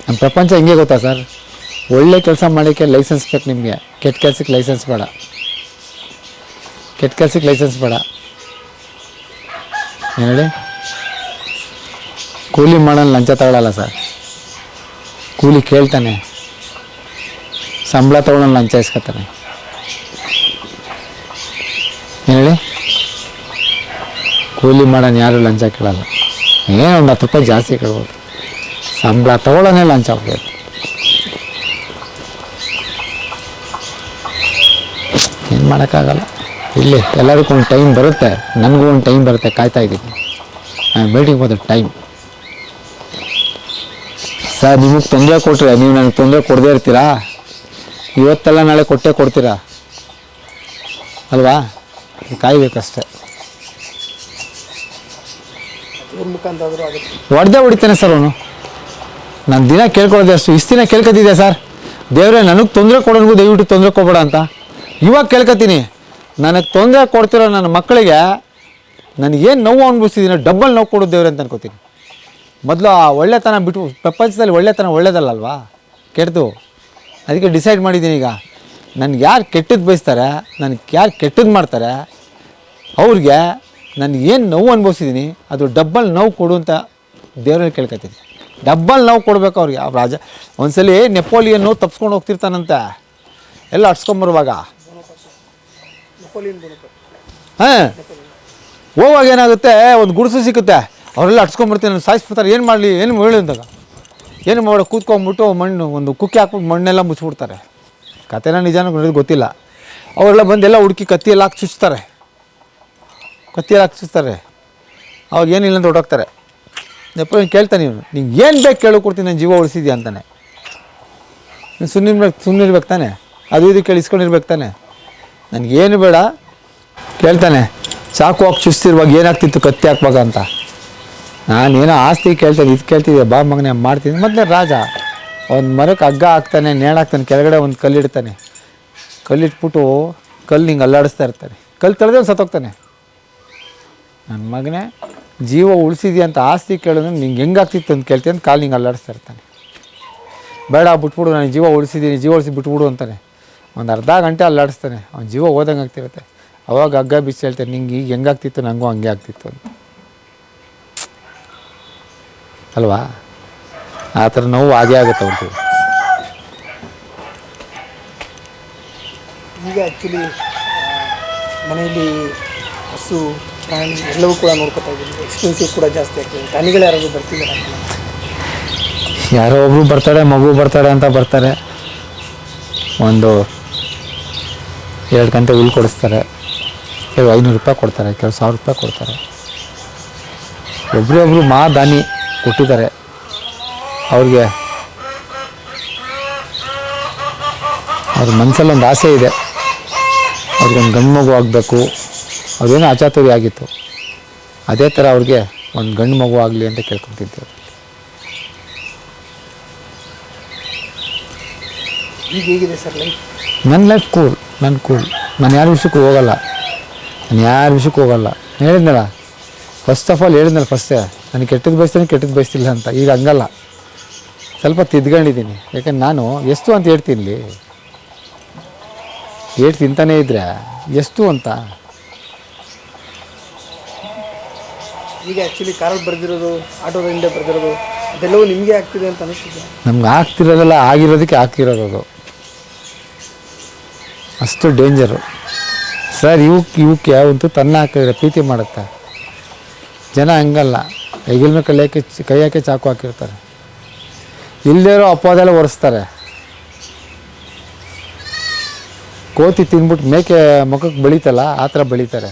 ನಮ್ಮ ಪ್ರಪಂಚ ಹಿಂಗೆ ಗೊತ್ತಾ ಸರ್? ಒಳ್ಳೆ ಕೆಲಸ ಮಾಡೋಕ್ಕೆ ಲೈಸೆನ್ಸ್ ಬೇಕು ನಿಮಗೆ. ಕೆಟ್ಟ ಕೆಲಸಕ್ಕೆ ಲೈಸೆನ್ಸ್ ಬೇಡ. ಕೆಟ್ಟ ಕೆಲಸಕ್ಕೆ ಲೈಸೆನ್ಸ್ ಬೇಡ. ಏನು ಹೇಳಿ? ಕೂಲಿ ಮಾಡೋಣ ಲಂಚ ತಗೊಳ್ಳಲ್ಲ ಸರ್. ಕೂಲಿ ಕೇಳ್ತಾನೆ. ಸಂಬಳ ತಗೊಳ್ಳೋಣ ಲಂಚ ಇಸ್ಕೊತಾನೆ ಹೇಳಿ ಕೂಲಿ ಮಾಡೋಣ ಯಾರು ಲಂಚ ಕೇಳಲ್ಲ. ಏನು ಒಂದು ಹತ್ತು ರೂಪಾಯಿ ಜಾಸ್ತಿ ಕೇಳ್ಬೋದು. ಸಂಬಳ ತಗೊಳ್ಳೋಣ ಲಂಚ ಹೋಗ್ಬೇಕು ಏನು ಮಾಡೋಕ್ಕಾಗಲ್ಲ. ಇಲ್ಲಿ ಎಲ್ಲರಿಗೂ ಒಂದು ಟೈಮ್ ಬರುತ್ತೆ. ನನಗೂ ಒಂದು ಟೈಮ್ ಬರುತ್ತೆ. ಕಾಯ್ತಾ ಇದ್ದೀನಿ. ನಾನು ಮೀಟಿಂಗ್ ಹೋದ ಟೈಮ್ ಸರ್, ನಿಮಗೆ ತೊಂದರೆ ಕೊಟ್ಟರೆ ನೀವು ನನಗೆ ತೊಂದರೆ ಕೊಡದೇ ಇರ್ತೀರಾ? ಇವತ್ತೆಲ್ಲ ನಾಳೆ ಕೊಟ್ಟೇ ಕೊಡ್ತೀರಾ? ಅಲ್ವಾ? ಕಾಯ್ಬೇಕಷ್ಟೆ. ಹೊಡೆದೇ ಹೊಡಿತಾನೆ ಸರ್ ಅವನು. ನಾನು ದಿನ ಕೇಳ್ಕೊಳ್ಳೋದೆ ಅಷ್ಟು ಇಷ್ಟು ದಿನ ಕೇಳ್ಕೊತಿದ್ದೆ ಸರ್? ದೇವರೇ ನನಗೆ ತೊಂದರೆ ಕೊಡೋನಿಗೂ ದಯವಿಟ್ಟು ತೊಂದರೆ ಕೊಡಬೇಡ ಅಂತ. ಇವಾಗ ಕೇಳ್ಕೊತೀನಿ ನನಗೆ ತೊಂದರೆ ಕೊಡ್ತಿರೋ ನನ್ನ ಮಕ್ಕಳಿಗೆ ನನಗೇನು ನೋವು ಅನ್ಭವಿಸಿದ್ದೀನಿ ಡಬ್ಬಲ್ ನೋವು ಕೊಡೋದು ದೇವ್ರೆ ಅಂತ ಅನ್ಕೋತೀನಿ. ಮೊದಲು ಆ ಒಳ್ಳೆತನ ಬಿಟ್ಟು ಪ್ರಪಂಚದಲ್ಲಿ ಒಳ್ಳೆತನ ಒಳ್ಳೇದಲ್ಲಲ್ವಾ ಕೆಟ್ಟದು ಅದಕ್ಕೆ ಡಿಸೈಡ್ ಮಾಡಿದ್ದೀನಿ ಈಗ. ನನಗೆ ಯಾರು ಕೆಟ್ಟದ್ದು ಬಯಸ್ತಾರೆ ನನಗೆ ಯಾರು ಕೆಟ್ಟದ್ದು ಮಾಡ್ತಾರೆ ಅವ್ರಿಗೆ ನಾನು ಏನು ನೋವು ಅನುಭವಿಸಿದ್ದೀನಿ ಅದು ಡಬ್ಬಲ್ ನೋವು ಕೊಡು ಅಂತ ದೇವರಲ್ಲಿ ಕೇಳ್ಕೊತೀನಿ ಡಬ್ಬಲ್ ನೋವು ಕೊಡಬೇಕು ಅವ್ರಿಗೆ. ಆ ರಾಜ ಒಂದ್ಸಲಿ ನೋವು ತಪ್ಸ್ಕೊಂಡು ಹೋಗ್ತಿರ್ತಾನಂತೆ. ಎಲ್ಲ ಅಟ್ಸ್ಕೊಂಬರುವಾಗ ನೆಪೋಲಿಯನ್ ಬೋನಪಾರ್ಟ್ ಹಾಂ. ಹೋಗುವಾಗ ಏನಾಗುತ್ತೆ ಒಂದು ಗುಡಿಸು ಸಿಗುತ್ತೆ ಅವರೆಲ್ಲ ಅಟ್ಸ್ಕೊಂಬರ್ತೀನಿ ನಾನು ಸಾಯಿಸ್ಬಿಡ್ತಾರೆ. ಏನು ಮಾಡಲಿ ಏನು ಹೇಳಿ ಅಂದಾಗ? ಏನು ಮಾಡೋ ಕೂತ್ಕೊಂಬಿಟ್ಟು ಮಣ್ಣು ಒಂದು ಕುಕ್ಕಿ ಹಾಕ್ಬಿಟ್ಟು ಮಣ್ಣೆಲ್ಲ ಮುಚ್ಚಿಬಿಡ್ತಾರೆ. ಕತೆನ ನಿಜಾನ ಗೊತ್ತಿಲ್ಲ. ಅವರೆಲ್ಲ ಬಂದೆಲ್ಲ ಹುಡುಕಿ ಕತ್ತಿಯೆಲ್ಲ ಹಾಕಿ ಚುಚ್ತಾರೆ. ಕತ್ತಿಯಲ್ಲಿ ಹಾಕಿ ಚುಚ್ತಾರೆ. ಅವಾಗ ಏನಿಲ್ಲ ಅಂತ ಹೊಟ್ಟೋಗ್ತಾರೆ ನೆಪ್ಪ ಕೇಳ್ತಾನೆ ಇವನು ನಿಂಗೆ ಏನು ಬೇಕು ಕೇಳೋ, ಕೊಡ್ತೀನಿ, ನಾನು ಜೀವ ಉಳಿಸಿದ್ಯಾ? ಅಂತಾನೆ. ನೀನು ಸುಮ್ಮನಿರ್ಬೇಕು ಸುಮ್ಮನಿರ್ಬೇಕು ತಾನೆ. ಅದು ಇದು ಕೇಳಿಸ್ಕೊಂಡಿರ್ಬೇಕು ತಾನೆ. ನನಗೇನು ಬೇಡ, ಕೇಳ್ತಾನೆ. ಸಾಕು ಹಾಕಿ ಚುಸ್ತಿರುವಾಗ ಏನಾಗ್ತಿತ್ತು ಕತ್ತಿ ಹಾಕ್ವಾಗ? ಅಂತ. ನಾನೇನೋ ಆಸ್ತಿ ಕೇಳ್ತೇನೆ ಇದು ಕೇಳ್ತಿದ್ದೆ ಬಾ ಮಗನೇ, ಮಾಡ್ತೀನಿ. ಮೊದಲೇ ರಾಜ. ಒಂದು ಮರಕ್ಕೆ ಹಗ್ಗ ಹಾಕ್ತಾನೆ ನೇಣಾಕ್ತಾನೆ ಕೆಳಗಡೆ ಒಂದು ಕಲ್ಲಿಡ್ತಾನೆ ಕಲ್ಲಿಟ್ಬಿಟ್ಟು ಕಲ್ಲು ಹಿಂಗೆ ಅಲ್ಲಾಡಿಸ್ತಾ ಇರ್ತಾನೆ. ಕಲ್ಲು ತಳೆದೇ ಒಂದು ಸತ್ತೋಗ್ತಾನೆ ನನ್ನ ಮಗನೇ, ಜೀವ ಅಂತ ಆಸ್ತಿ ಕೇಳಿದ್ರೆ ನಿಂಗೆ ಹೆಂಗಾಗ್ತಿತ್ತು ಅಂತ ಕೇಳ್ತೀನಿ ಅಂತ ಕಾಲು ಹಿಂಗೆ ಅಲ್ಲಾಡಿಸ್ತಾ ಇರ್ತಾನೆ. ಬೇಡ, ಬಿಟ್ಬಿಡು, ನಾನು ಜೀವ ಉಳಿಸಿದ್ದೀನಿ, ಜೀವ ಉಳಿಸಿ ಬಿಟ್ಬಿಡು ಅಂತಾನೆ. ಒಂದು ಅರ್ಧ ಗಂಟೆ ಅಲ್ಲಾಡಿಸ್ತಾನೆ. ಅವ್ನು ಜೀವ ಹೋದಂಗೆ ಆಗ್ತಿರುತ್ತೆ. ಅವಾಗ ಹಗ್ಗ ಬಿಸಿ ಹೇಳ್ತಾನೆ, ನಿಂಗೆ ಈಗ ಹೆಂಗಾಗ್ತಿತ್ತು ನನಗೂ ಹಂಗೆ ಆಗ್ತಿತ್ತು ಅಂತ. ಅಲ್ವಾ? ಆ ಥರ ನೋವು ಹಾಗೇ ಆಗುತ್ತೆ ಅವ್ರಿಗೆ ಈಗ ಆ್ಯಕ್ಚುಲಿ ಮನೆಯಲ್ಲಿ ಹಸು ಪ್ರಾಣಿ ಎಲ್ಲವೂ ಕೂಡ ನೋಡ್ಕೊತಾ ಇದ್ದೀವಿ ಎಕ್ಸ್ಪೆನ್ಸಿವ್ ಕೂಡ ಜಾಸ್ತಿ ಆಗ್ತದೆ ಪ್ರಾಣಿಗಳು ಯಾರಾದರೂ ಬರ್ತಿದ್ದಾರೆ ಯಾರೋ ಒಬ್ರು ಬರ್ತಾರೆ ಮಗು ಬರ್ತಾರೆ ಅಂತ ಬರ್ತಾರೆ. ಒಂದು ಎರಡು ಗಂಟೆ ಹುಲ್ ಕೊಡಿಸ್ತಾರೆ. ಕೆಲವು ಐನೂರು ರೂಪಾಯಿ ಕೊಡ್ತಾರೆ ಕೆಲವು ಸಾವಿರ ರೂಪಾಯಿ ಕೊಡ್ತಾರೆ. ಒಬ್ಬರೇ ಒಬ್ಬರು ಮಾ ದಾನಿ ಕೊಟ್ಟಿದ್ದಾರೆ. ಅವ್ರಿಗೆ ಅವ್ರ ಮನಸಲ್ಲಿ ಒಂದು ಆಸೆ ಇದೆ. ಅವ್ರಿಗೊಂದು ಗಂಡು ಮಗು ಆಗಬೇಕು. ಅದೇನೋ ಆಚಾತುರಿ ಆಗಿತ್ತು. ಅದೇ ಥರ ಅವ್ರಿಗೆ ಒಂದು ಗಂಡು ಮಗು ಆಗಲಿ ಅಂತ ಕೇಳ್ಕೊತಿದ್ದೇವೆ. ಈಗ ಹೇಗಿದೆ ಸರ್ ಲೈಫ್ ನನ್ನ ಲೈಫ್ ಕೂಲ್ ನನ್ನ ಕೂಲ್ ನಾನು ಯಾರ ವಿಷಯಕ್ಕೂ ಹೋಗಲ್ಲ. ನಾನು ಯಾರ ವಿಷಯಕ್ಕೂ ಹೋಗಲ್ಲ. ಹೇಳಿದ್ನಲ್ಲ? ಫಸ್ಟ್ ಆಫ್ ಆಲ್ ಹೇಳಿದ್ನಲ್ಲ ಫಸ್ಟೇ ನನಗೆ ಕೆಟ್ಟದ್ದು ಬಯಸ್ತೀನಿ ಕೆಟ್ಟದ್ದು ಬಯಸ್ತಿಲ್ಲ ಅಂತ. ಈಗ ಹಂಗಲ್ಲ. ಸ್ವಲ್ಪ ತಿದ್ಕೊಂಡಿದ್ದೀನಿ. ಯಾಕಂದ್ರೆ ನಾನು ಎಷ್ಟು ಅಂತ ಹೇಳ್ತೀನಿ ಏಟ್ ತಿಂತಾನೇ ಇದ್ರೆ ಎಷ್ಟು ಅಂತ. ಈಗ ಆ್ಯಕ್ಚುಲಿ ಕಾರಲ್ಲಿ ಬರೆದಿರೋದು ಆಟೋದಿಂದ ಬರೆದಿರೋದು ಅದೆಲ್ಲವೂ ನಿಮಗೆ ಆಗ್ತಿದೆ ಅಂತ ಅನಿಸ್ತಿದೆ. ನಮ್ಗೆ ಆಗ್ತಿರೋದಲ್ಲ ಆಗಿರೋದಕ್ಕೆ ಆಗ್ತಿರೋದು ಅಷ್ಟು ಡೇಂಜರು ಸರ್ ಇವಕ್ಕೆ ಇವಕ್ಕೆ ಯಾವಂತೂ ತನ್ನ ಹಾಕಿದ್ರೆ ಪ್ರೀತಿ ಮಾಡುತ್ತೆ. ಜನ ಹಂಗಲ್ಲ. ಹೆಗಲ ಮೇಲೆ ಕೈ ಹಾಕಿ ಕೈ ಹಾಕಿ ಚಾಕು ಹಾಕಿರ್ತಾರೆ. ಇಲ್ಲದೇ ಇರೋ ಒರೆಸ್ತಾರೆ. ಕೋತಿ ತಿಂದ್ಬಿಟ್ಟು ಮೇಕೆ ಮುಖಕ್ಕೆ ಬೆಳೀತಲ್ಲ, ಆ ಥರ ಬೆಳೀತಾರೆ.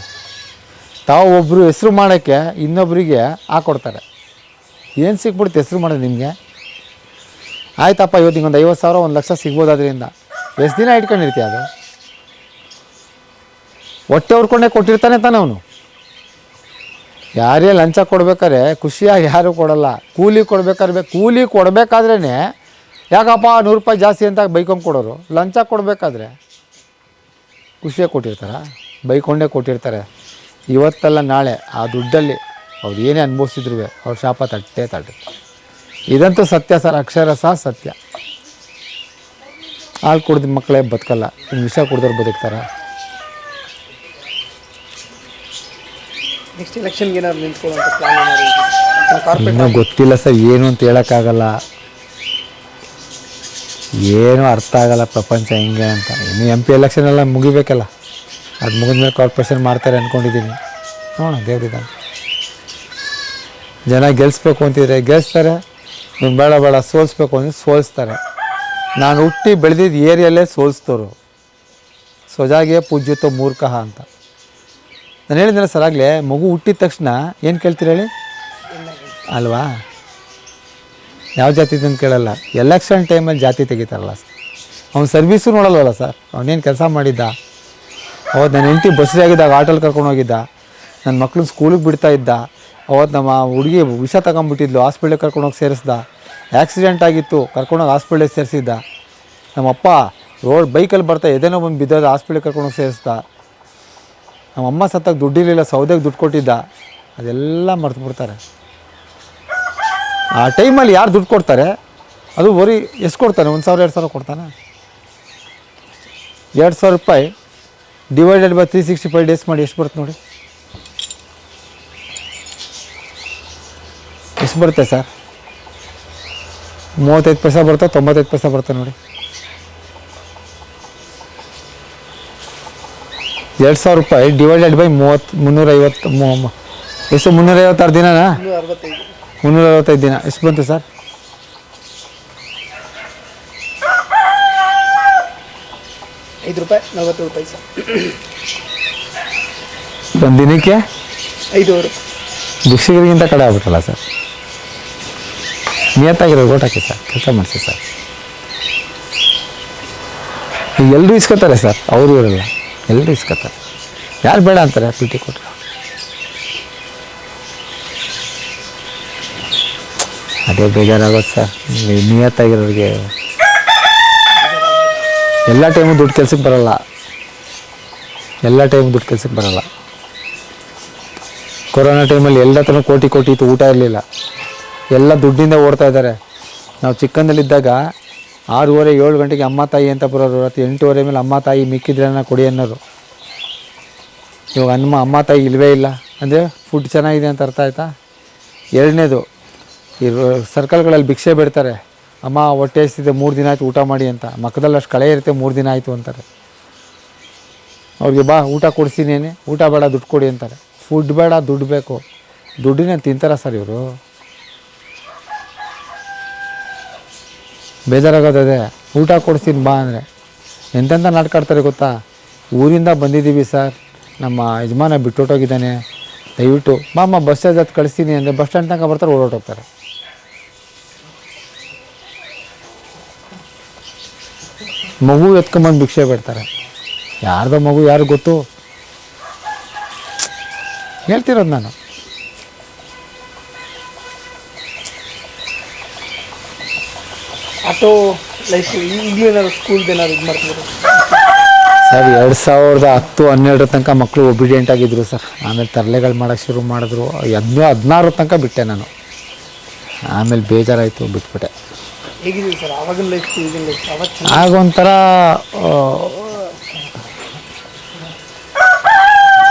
ತಾವು ಒಬ್ಬರು ಹೆಸರು ಮಾಡೋಕ್ಕೆ ಇನ್ನೊಬ್ಬರಿಗೆ ಹಾಕ್ಕೊಡ್ತಾರೆ ಏನು ಸಿಕ್ಬಿಡುತ್ತೆ ಹೆಸರು ಮಾಡೋದು ನಿಮಗೆ? ಆಯ್ತಪ್ಪ, ಇವತ್ತು ನಿಂಗೊಂದು ಐವತ್ತು ಸಾವಿರ, ಒಂದು ಲಕ್ಷ ಸಿಗ್ಬೋದಾದ್ರಿಂದ. ಎಷ್ಟು ದಿನ ಇಟ್ಕೊಂಡಿರ್ತೀಯ ಅದು? ಹೊಟ್ಟೆ ಹೊರ್ಕೊಂಡೇ ಕೊಟ್ಟಿರ್ತಾನೆ ತಾನೆ ಅವನು. ಯಾರೇ ಲಂಚ ಕೊಡ್ಬೇಕಾದ್ರೆ ಖುಷಿಯಾಗಿ ಯಾರೂ ಕೊಡಲ್ಲ. ಕೂಲಿ ಕೊಡ್ಬೇಕಾದ್ರೆ ಕೂಲಿ ಕೊಡಬೇಕಾದ್ರೇ ಯಾಕಪ್ಪ ನೂರು ರೂಪಾಯಿ ಜಾಸ್ತಿ ಅಂತ ಬೈಕೊಂಡು ಕೊಡೋರು? ಲಂಚ ಕೊಡಬೇಕಾದ್ರೆ. ಖುಷಿಯಾಗಿ ಕೊಟ್ಟಿರ್ತಾರ? ಬೈಕೊಂಡೇ ಕೊಟ್ಟಿರ್ತಾರೆ. ಇವತ್ತಲ್ಲ ನಾಳೆ ಆ ದುಡ್ಡಲ್ಲಿ ಅವ್ರು ಏನೇ ಅನುಭವಿಸಿದ್ರು ಅವ್ರ ಶಾಪ ತಟ್ಟೆ ತಟ್ಟೆ ಇದಂತೂ ಸತ್ಯ ಸರ್ ಅಕ್ಷರ ಸಹ ಸತ್ಯ. ಹಾಲು ಕುಡ್ದ ಮಕ್ಕಳೇ ಬದುಕಲ್ಲ. ವಿಷ ಕುಡ್ದವ್ರು ಬದುಕ್ತಾರ? ನೆಕ್ಸ್ಟ್ ಎಲೆಕ್ಷನ್ಗೆ ಏನಾದ್ರು ಪ್ಲಾನ್ ಏನಾದ್ರು ಕಾರ್ಪೊರೇಟ್ ಇನ್ನೂ ಗೊತ್ತಿಲ್ಲ ಸರ್ ಏನು ಅಂತ ಹೇಳೋಕ್ಕಾಗಲ್ಲ. ಏನೂ ಅರ್ಥ ಆಗಲ್ಲ ಪ್ರಪಂಚ ಹೆಂಗೆ ಅಂತ. ಇನ್ನು ಎಂ ಪಿ ಎಲೆಕ್ಷನ್ ಎಲ್ಲ ಮುಗಿಬೇಕಲ್ಲ. ಅದು ಮುಗಿದ್ಮೇಲೆ ಕಾರ್ಪೊರೇಷನ್ ಮಾಡ್ತಾರೆ ಅಂದ್ಕೊಂಡಿದ್ದೀನಿ ನೋಡೋಣ ದೇವ್ರಿದ ಜನ ಗೆಲ್ಲಿಸ್ಬೇಕು ಅಂತಿದ್ರೆ ಗೆಲ್ಲಿಸ್ತಾರೆ ನೀವು ಬೇಡ ಬೇಡ ಸೋಲಿಸ್ಬೇಕು ಅಂದರೆ ಸೋಲಿಸ್ತಾರೆ. ನಾನು ಹುಟ್ಟಿ ಬೆಳೆದಿದ್ದ ಏರಿಯಲ್ಲೇ ಸೋಲಿಸ್ತವ್ರು. ಸೊಜಾಗೆ ಪೂಜ್ಯತೋ ಮೂರ್ಖ ಅಂತ. ನಾನು ಹೇಳಿದ್ನಲ್ಲ ಸರ್, ಆಗಲೇ ಮಗು ಹುಟ್ಟಿದ ತಕ್ಷಣ ಏನು ಕೇಳ್ತೀರ ಹೇಳಿ? ಅಲ್ವಾ? ಯಾವ ಜಾತಿ ಅಂತ ಕೇಳಲ್ಲ. ಎಲೆಕ್ಷನ್ ಟೈಮಲ್ಲಿ ಜಾತಿ ತೆಗಿತಾರಲ್ಲ ಸರ್. ಅವ್ನು ಸರ್ವೀಸು ನೋಡಲ್ವಲ್ಲ ಸರ್. ಅವನೇನು ಕೆಲಸ ಮಾಡಿದ್ದ? ಅವತ್ತು ನನ್ನ ಹೆಂಡತಿ ಬಸ್ಸಾಗಿದ್ದಾಗ ಆಟೋಲ್ಲಿ ಕರ್ಕೊಂಡು ಹೋಗಿದ್ದ. ನನ್ನ ಮಕ್ಳನ್ನ ಸ್ಕೂಲಿಗೆ ಬಿಡ್ತಾ ಇದ್ದ. ಅವತ್ತು ನಮ್ಮ ಹುಡುಗಿ ವಿಷ ತಗೊಂಬಿಟ್ಟಿದ್ಲು ಹಾಸ್ಪಿಟ್ಲಿಗೆ ಕರ್ಕೊಂಡೋಗಿ ಸೇರಿಸ್ದ. ಆ್ಯಕ್ಸಿಡೆಂಟ್ ಆಗಿತ್ತು ಕರ್ಕೊಂಡೋಗಿ ಹಾಸ್ಪಿಟ್ಲಿಗೆ ಸೇರಿಸಿದ್ದ. ನಮ್ಮಪ್ಪ ರೋಡ್ ಬೈಕಲ್ಲಿ ಬರ್ತಾ ಎದೇನೋ ಬಂದು ಬಿದ್ದೋದು ಹಾಸ್ಪಿಟ್ಲಿಗೆ ಕರ್ಕೊಂಡೋಗಿ ಸೇರಿಸ್ದ. ನಮ್ಮ ಅಮ್ಮ ಸತ್ತಾಗ ದುಡ್ಡಿರಲಿಲ್ಲ, ಸೌದೆಗೆ ದುಡ್ಡು ಕೊಟ್ಟಿದ್ದ. ಅದೆಲ್ಲ ಮರ್ತು ಬಿಡ್ತಾರೆ ಆ ಟೈಮಲ್ಲಿ ಯಾರು ದುಡ್ಡು ಕೊಡ್ತಾರೆ? ಅದು ಬರೀ ಎಷ್ಟು ಕೊಡ್ತಾನೆ, ಒಂದು ಸಾವಿರ, ಎರಡು ಸಾವಿರ ಕೊಡ್ತಾನೆ? ಎರಡು ಸಾವಿರ ರೂಪಾಯಿ divided by three sixty five days ಮಾಡಿ ಎಷ್ಟು ಬರುತ್ತೆ ನೋಡಿ? ಎಷ್ಟು ಬರುತ್ತೆ ಸರ್? ಮೂವತ್ತೈದು ಪೈಸೆ ಬರುತ್ತೆ, ತೊಂಬತ್ತೈದು ಪೈಸೆ ಬರುತ್ತೆ ನೋಡಿ? ಎರಡು ಸಾವಿರ ರೂಪಾಯಿ ಡಿವೈಡೆಡ್ ಬೈ ಮೂವತ್ತು ಮುನ್ನೂರೈವತ್ತು ಮೂ ಎಷ್ಟು ಮುನ್ನೂರೈವತ್ತಾರು ದಿನನಾ? ಇನ್ನೂರ ಅರವತ್ತೈದು ಮುನ್ನೂರ ಅರವತ್ತೈದು ದಿನ. ಎಷ್ಟು ಬಂತು ಸರ್? ಐದು ರೂಪಾಯಿ ರೂಪಾಯಿ ಸರ್. ಒಂದು ದಿನಕ್ಕೆ? ಐದೂವರೆ ಭಿಕ್ಷುಕರಿಗಿಂತ ಕಡೆ ಆಗ್ಬಿಟ್ಟಲ್ಲ ಸರ್? ನಿಯತ್ತಾಗಿರೋ ಓಟ್ ಹಾಕಿ ಸರ್ ಕೆಲಸ ಮಾಡಿಸಿ ಸರ್. ಎಲ್ಲರೂ ಇಸ್ಕೋತಾರೆ ಸರ್ ಅವರು ಇರಲ್ಲ ಎಲ್ಲರೂ ಇಸ್ಕೊತಾರೆ. ಯಾರು ಬೇಡ ಅಂತಾರೆ ಟಿ ಕೊಟ್ಟರು ಅದೇ ಬೇಜಾರಾಗೋದು ಸರ್. ನಿಯತ್ತಾಗಿರೋರಿಗೆ ಎಲ್ಲ ಟೈಮು ದುಡ್ಡು ಕೆಲ್ಸಕ್ಕೆ ಬರಲ್ಲ. ಎಲ್ಲ ಟೈಮು ದುಡ್ಡು ಕೆಲ್ಸಕ್ಕೆ ಬರಲ್ಲ. ಕೊರೋನಾ ಟೈಮಲ್ಲಿ ಎಲ್ಲ ಥರ ಕೋಟಿ ಕೋಟಿ ಇತ್ತು ಊಟ ಇರಲಿಲ್ಲ. ಎಲ್ಲ ದುಡ್ಡಿಂದ ಓಡ್ತಾ ಇದ್ದಾರೆ. ನಾವು ಚಿಕ್ಕಂದಲ್ಲಿದ್ದಾಗ ಆರೂವರೆ, ಏಳು ಗಂಟೆಗೆ ಅಮ್ಮ ತಾಯಿ ಅಂತ ಬರೋರು, ರಾತ್ರಿ ಎಂಟೂವರೆ ಮೇಲೆ ಅಮ್ಮ ತಾಯಿ ಮಿಕ್ಕಿದ್ರನ್ನ ಕೊಡಿ ಅನ್ನೋರು. ಇವಾಗ ಅಮ್ಮ ಅಮ್ಮ ತಾಯಿ ಇಲ್ಲವೇ ಇಲ್ಲ. ಅಂದರೆ ಫುಡ್ ಚೆನ್ನಾಗಿದೆ ಅಂತ ಅರ್ಥ ಆಯ್ತಾ? ಎರಡನೇದು, ಈ ಸರ್ಕಲ್ಗಳಲ್ಲಿ ಭಿಕ್ಷೆ ಬಿಡ್ತಾರೆ. ಅಮ್ಮ, ಹೊಟ್ಟೆ ಹಸಿದೆ ಮೂರು ದಿನ ಆಯಿತು ಊಟ ಮಾಡಿ ಅಂತ. ಮಕ್ಕದಲ್ಲಿ ಅಷ್ಟು ಕಳೆ ಇರುತ್ತೆ, ಮೂರು ದಿನ ಆಯಿತು ಅಂತಾರೆ. ಅವ್ರಿಗೆ ಬಾ, ಊಟ ಕೊಡಿಸಿನೇನೆ, ಊಟ ಬೇಡ, ದುಡ್ಡು ಕೊಡಿ ಅಂತಾರೆ. ಫುಡ್ ಬೇಡ, ದುಡ್ಡು ಬೇಕು. ದುಡ್ಡಿನ ತಿಂತಾರ ಸರ್ ಇವರು. ಬೇಜಾರಾಗೋದದೆ ಊಟ ಕೊಡಿಸ್ತೀನಿ ಬಾ ಅಂದರೆ. ಎಂತೆಂಥ ನಾಟಕ ಆಡ್ತಾರೆ ಗೊತ್ತಾ? ಊರಿಂದ ಬಂದಿದ್ದೀವಿ ಸರ್. ನಮ್ಮ ಯಜಮಾನ ಬಿಟ್ಟೊಟ್ಟೋಗಿದ್ದಾನೆ ದಯವಿಟ್ಟು ಬಾ ಅಮ್ಮ ಬಸ್ ಚಾರ್ಜ್ ಹತ್ತು ಕಳಿಸ್ತೀನಿ ಅಂದರೆ ಬಸ್ ಸ್ಟ್ಯಾಂಡ್ ತನಕ ಬರ್ತಾರೆ ಓಡೋಟೋಗ್ತಾರೆ ಮಗು ಎತ್ಕೊಂಬಂದು ಭಿಕ್ಷೆ ಬಿಡ್ತಾರೆ. ಯಾರ್ದೋ ಮಗು, ಯಾರು ಗೊತ್ತು? ಹೇಳ್ತಿರೋದು ನಾನು. ಆಟೋ ಲೈಫ್ ಈಗಲೂ ಏನಾದ್ರು ಸ್ಕೂಲ್ದು ಏನಾದ್ರು ಇದು ಮಾಡ್ತಿದ್ರು? ಸರ್ ಎರಡು ಸಾವಿರದ ಹತ್ತು ಹನ್ನೆರಡರ ತನಕ ಮಕ್ಕಳು ಒಬಿಡಿಯೆಂಟ್ ಆಗಿದ್ದರು ಸರ್. ಆಮೇಲೆ ತರಲೆಗಳು ಮಾಡೋಕ್ಕೆ ಶುರು ಮಾಡಿದ್ರು. ಹದಿನೋ ಹದಿನಾರರ ತನಕ ಬಿಟ್ಟೆ ನಾನು. ಆಮೇಲೆ ಬೇಜಾರಾಯಿತು ಬಿಟ್ಬಿಟ್ಟೆ. ಆಗೊಂಥರ ಸರ್? ಆವಾಗಿನ ಲೈಫ್ ಈಗಿನ ಲೈಫ್ ಅವಾಗ ಚೆನ್ನಾಗಿ ಆಗ ಒಂಥರ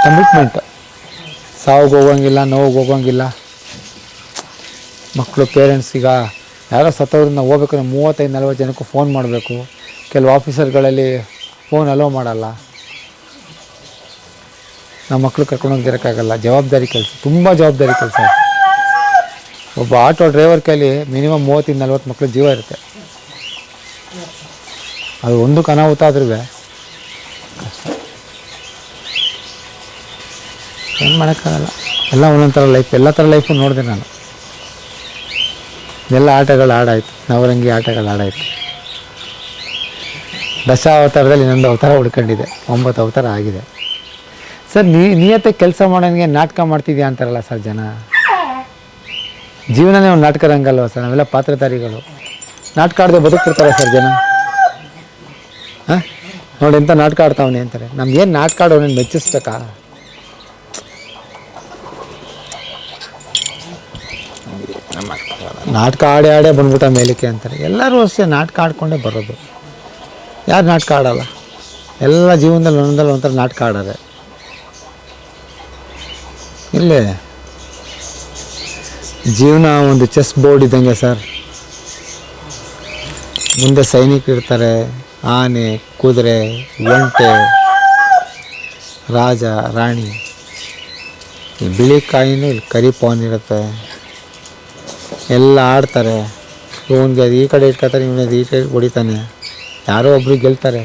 ಕಮಿಟ್ಮೆಂಟ್ ಸಾವಿಗೆ ಹೋಗೋಂಗಿಲ್ಲ ನೋವಿಗೆ ಹೋಗೋಂಗಿಲ್ಲ. ಮಕ್ಕಳು ಪೇರೆಂಟ್ಸ್ ಈಗ ಯಾರೋ ಸತ್ತವ್ರನ್ನ ಹೋಗ್ಬೇಕಂದ್ರೆ ಮೂವತ್ತೈದು, ನಲ್ವತ್ತು ಜನಕ್ಕೂ ಫೋನ್ ಮಾಡಬೇಕು. ಕೆಲವು ಆಫೀಸರ್ಗಳಲ್ಲಿ ಫೋನ್ ಅಲೋ ಮಾಡಲ್ಲ. ನಮ್ಮ ಮಕ್ಕಳು ಕರ್ಕೊಂಡು ಹೋಗಿರೋಕ್ಕಾಗಲ್ಲ ಜವಾಬ್ದಾರಿ ಕೆಲಸ, ತುಂಬ ಜವಾಬ್ದಾರಿ ಕೆಲಸ ಒಬ್ಬ ಆಟೋ ಡ್ರೈವರ್ ಕೈಲಿ ಮಿನಿಮಮ್ ಮೂವತ್ತಿಂದ, ನಲ್ವತ್ತು ಮಕ್ಕಳು ಜೀವ ಇರುತ್ತೆ. ಅದು ಒಂದು ಅನಾಹುತ ಆದ್ರೂ ಏನು ಮಾಡೋಕ್ಕಾಗಲ್ಲ. ಎಲ್ಲ ಒಂದೊಂದು ಥರ ಲೈಫ್ ಎಲ್ಲ ಥರ ಲೈಫು ನೋಡಿದೆ ನಾನು. ಎಲ್ಲ ಆಟಗಳು ಆಡಾಯಿತು. ನವರಂಗಿ ಆಟಗಳು ಆಡಾಯಿತು. ದಶಾವತಾರದಲ್ಲಿ ನಂದು ಇನ್ನೊಂದು ಅವತಾರ ಉಳ್ಕೊಂಡಿದೆ ಒಂಬತ್ತು ಅವತಾರ ಆಗಿದೆ. ಸರ್, ನೀ, ನಿಯತ್ತೆ ಕೆಲಸ ಮಾಡೋನಿಗೆ ನಾಟಕ ಮಾಡ್ತಿದ್ಯಾ ಅಂತಾರಲ್ಲ ಸರ್ ಜನ? ಜೀವನನೇ ಒಂದು ನಾಟಕ ರಂಗಲ್ವ ಸರ್? ನಾವೆಲ್ಲ ಪಾತ್ರಧಾರಿಗಳು. ನಾಟಕ ಆಡದೆ ಬದುಕ್ತಿರ್ತಾರೆ ಸರ್ ಜನ. ಹಾಂ? ನೋಡಿ ಎಂಥ ನಾಟಕ ಆಡ್ತಾವನೆ ಅಂತಾರೆ. ನಮ್ಗೇನು ನಾಟಕ ಆಡೋನೇನು ಮೆಚ್ಚಿಸ್ಬೇಕಾ? ನಾಟಕ ಆಡಿ ಆಡೇ ಬಂದ್ಬಿಟ್ಟ ಮೇಲಕ್ಕೆ ಅಂತಾರೆ. ಎಲ್ಲರೂ ಅಷ್ಟೇ ನಾಟಕ ಆಡ್ಕೊಂಡೇ ಬರೋದು. ಯಾರು ನಾಟಕ ಆಡಲ್ಲ? ಎಲ್ಲ ಜೀವನದಲ್ಲಿ ಒಂದಲ್ಲಿ ಒಂಥರ ನಾಟಕ ಆಡೋದೆ ಇಲ್ಲೇ. ಜೀವನ ಒಂದು ಚೆಸ್ ಬೋರ್ಡ್ ಇದ್ದಂಗೆ ಸರ್. ಮುಂದೆ ಸೈನಿಕರು ಇರ್ತಾರೆ. ಆನೆ, ಕುದುರೆ, ಒಂಟೆ, ರಾಜ, ರಾಣಿ. ಈ ಬಿಳಿ ಕಾಯಿನೂ ಇಲ್ಲಿ ಕರಿ ಪವನ್ ಇರುತ್ತೆ. ಎಲ್ಲ ಆಡ್ತಾರೆ. ಇವನಿಗೆ ಅದು ಈ ಕಡೆ ಇಟ್ಕೊತಾನೆ, ಇವನಿಗೆ ಈ ಕಡೆ ಹೊಡಿತಾನೆ. ಯಾರೋ ಒಬ್ರು ಗೆಲ್ತಾರೆ.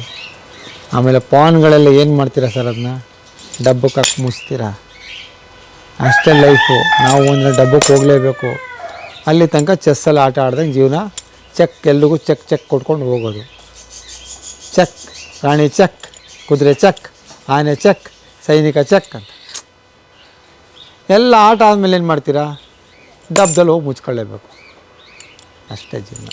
ಆಮೇಲೆ ಪಾನ್ಗಳೆಲ್ಲ ಏನು ಮಾಡ್ತೀರಾ ಸರ್ ಅದನ್ನ ಡಬ್ಬಕ್ಕೆ ಹಾಕಿ ಮುಚ್ತೀರಾ? ಅಷ್ಟೇ ಲೈಫು ನಾವು ಒಂದು ಡಬ್ಬಕ್ಕೆ ಹೋಗಲೇಬೇಕು. ಅಲ್ಲಿ ತನಕ ಚೆಸ್ಸಲ್ಲಿ ಆಟ ಆಡ್ದಂಗೆ ಜೀವನ ಚೆಕ್ ಎಲ್ರಿಗೂ ಚೆಕ್ ಚೆಕ್ ಕೊಟ್ಕೊಂಡು ಹೋಗೋದು. ಚೆಕ್ ರಾಣಿ ಚೆಕ್ ಕುದುರೆ ಚೆಕ್ ಆನೆ ಚೆಕ್ ಸೈನಿಕ ಚೆಕ್ ಅಂತ. ಎಲ್ಲ ಆಟ ಆದಮೇಲೆ ಏನು ಮಾಡ್ತೀರಾ? ಡಬ್ದಲ್ಲಿ ಹೋಗಿ ಮುಚ್ಕೊಳ್ಳೇಬೇಕು. ಅಷ್ಟೇ ಜೀವನ.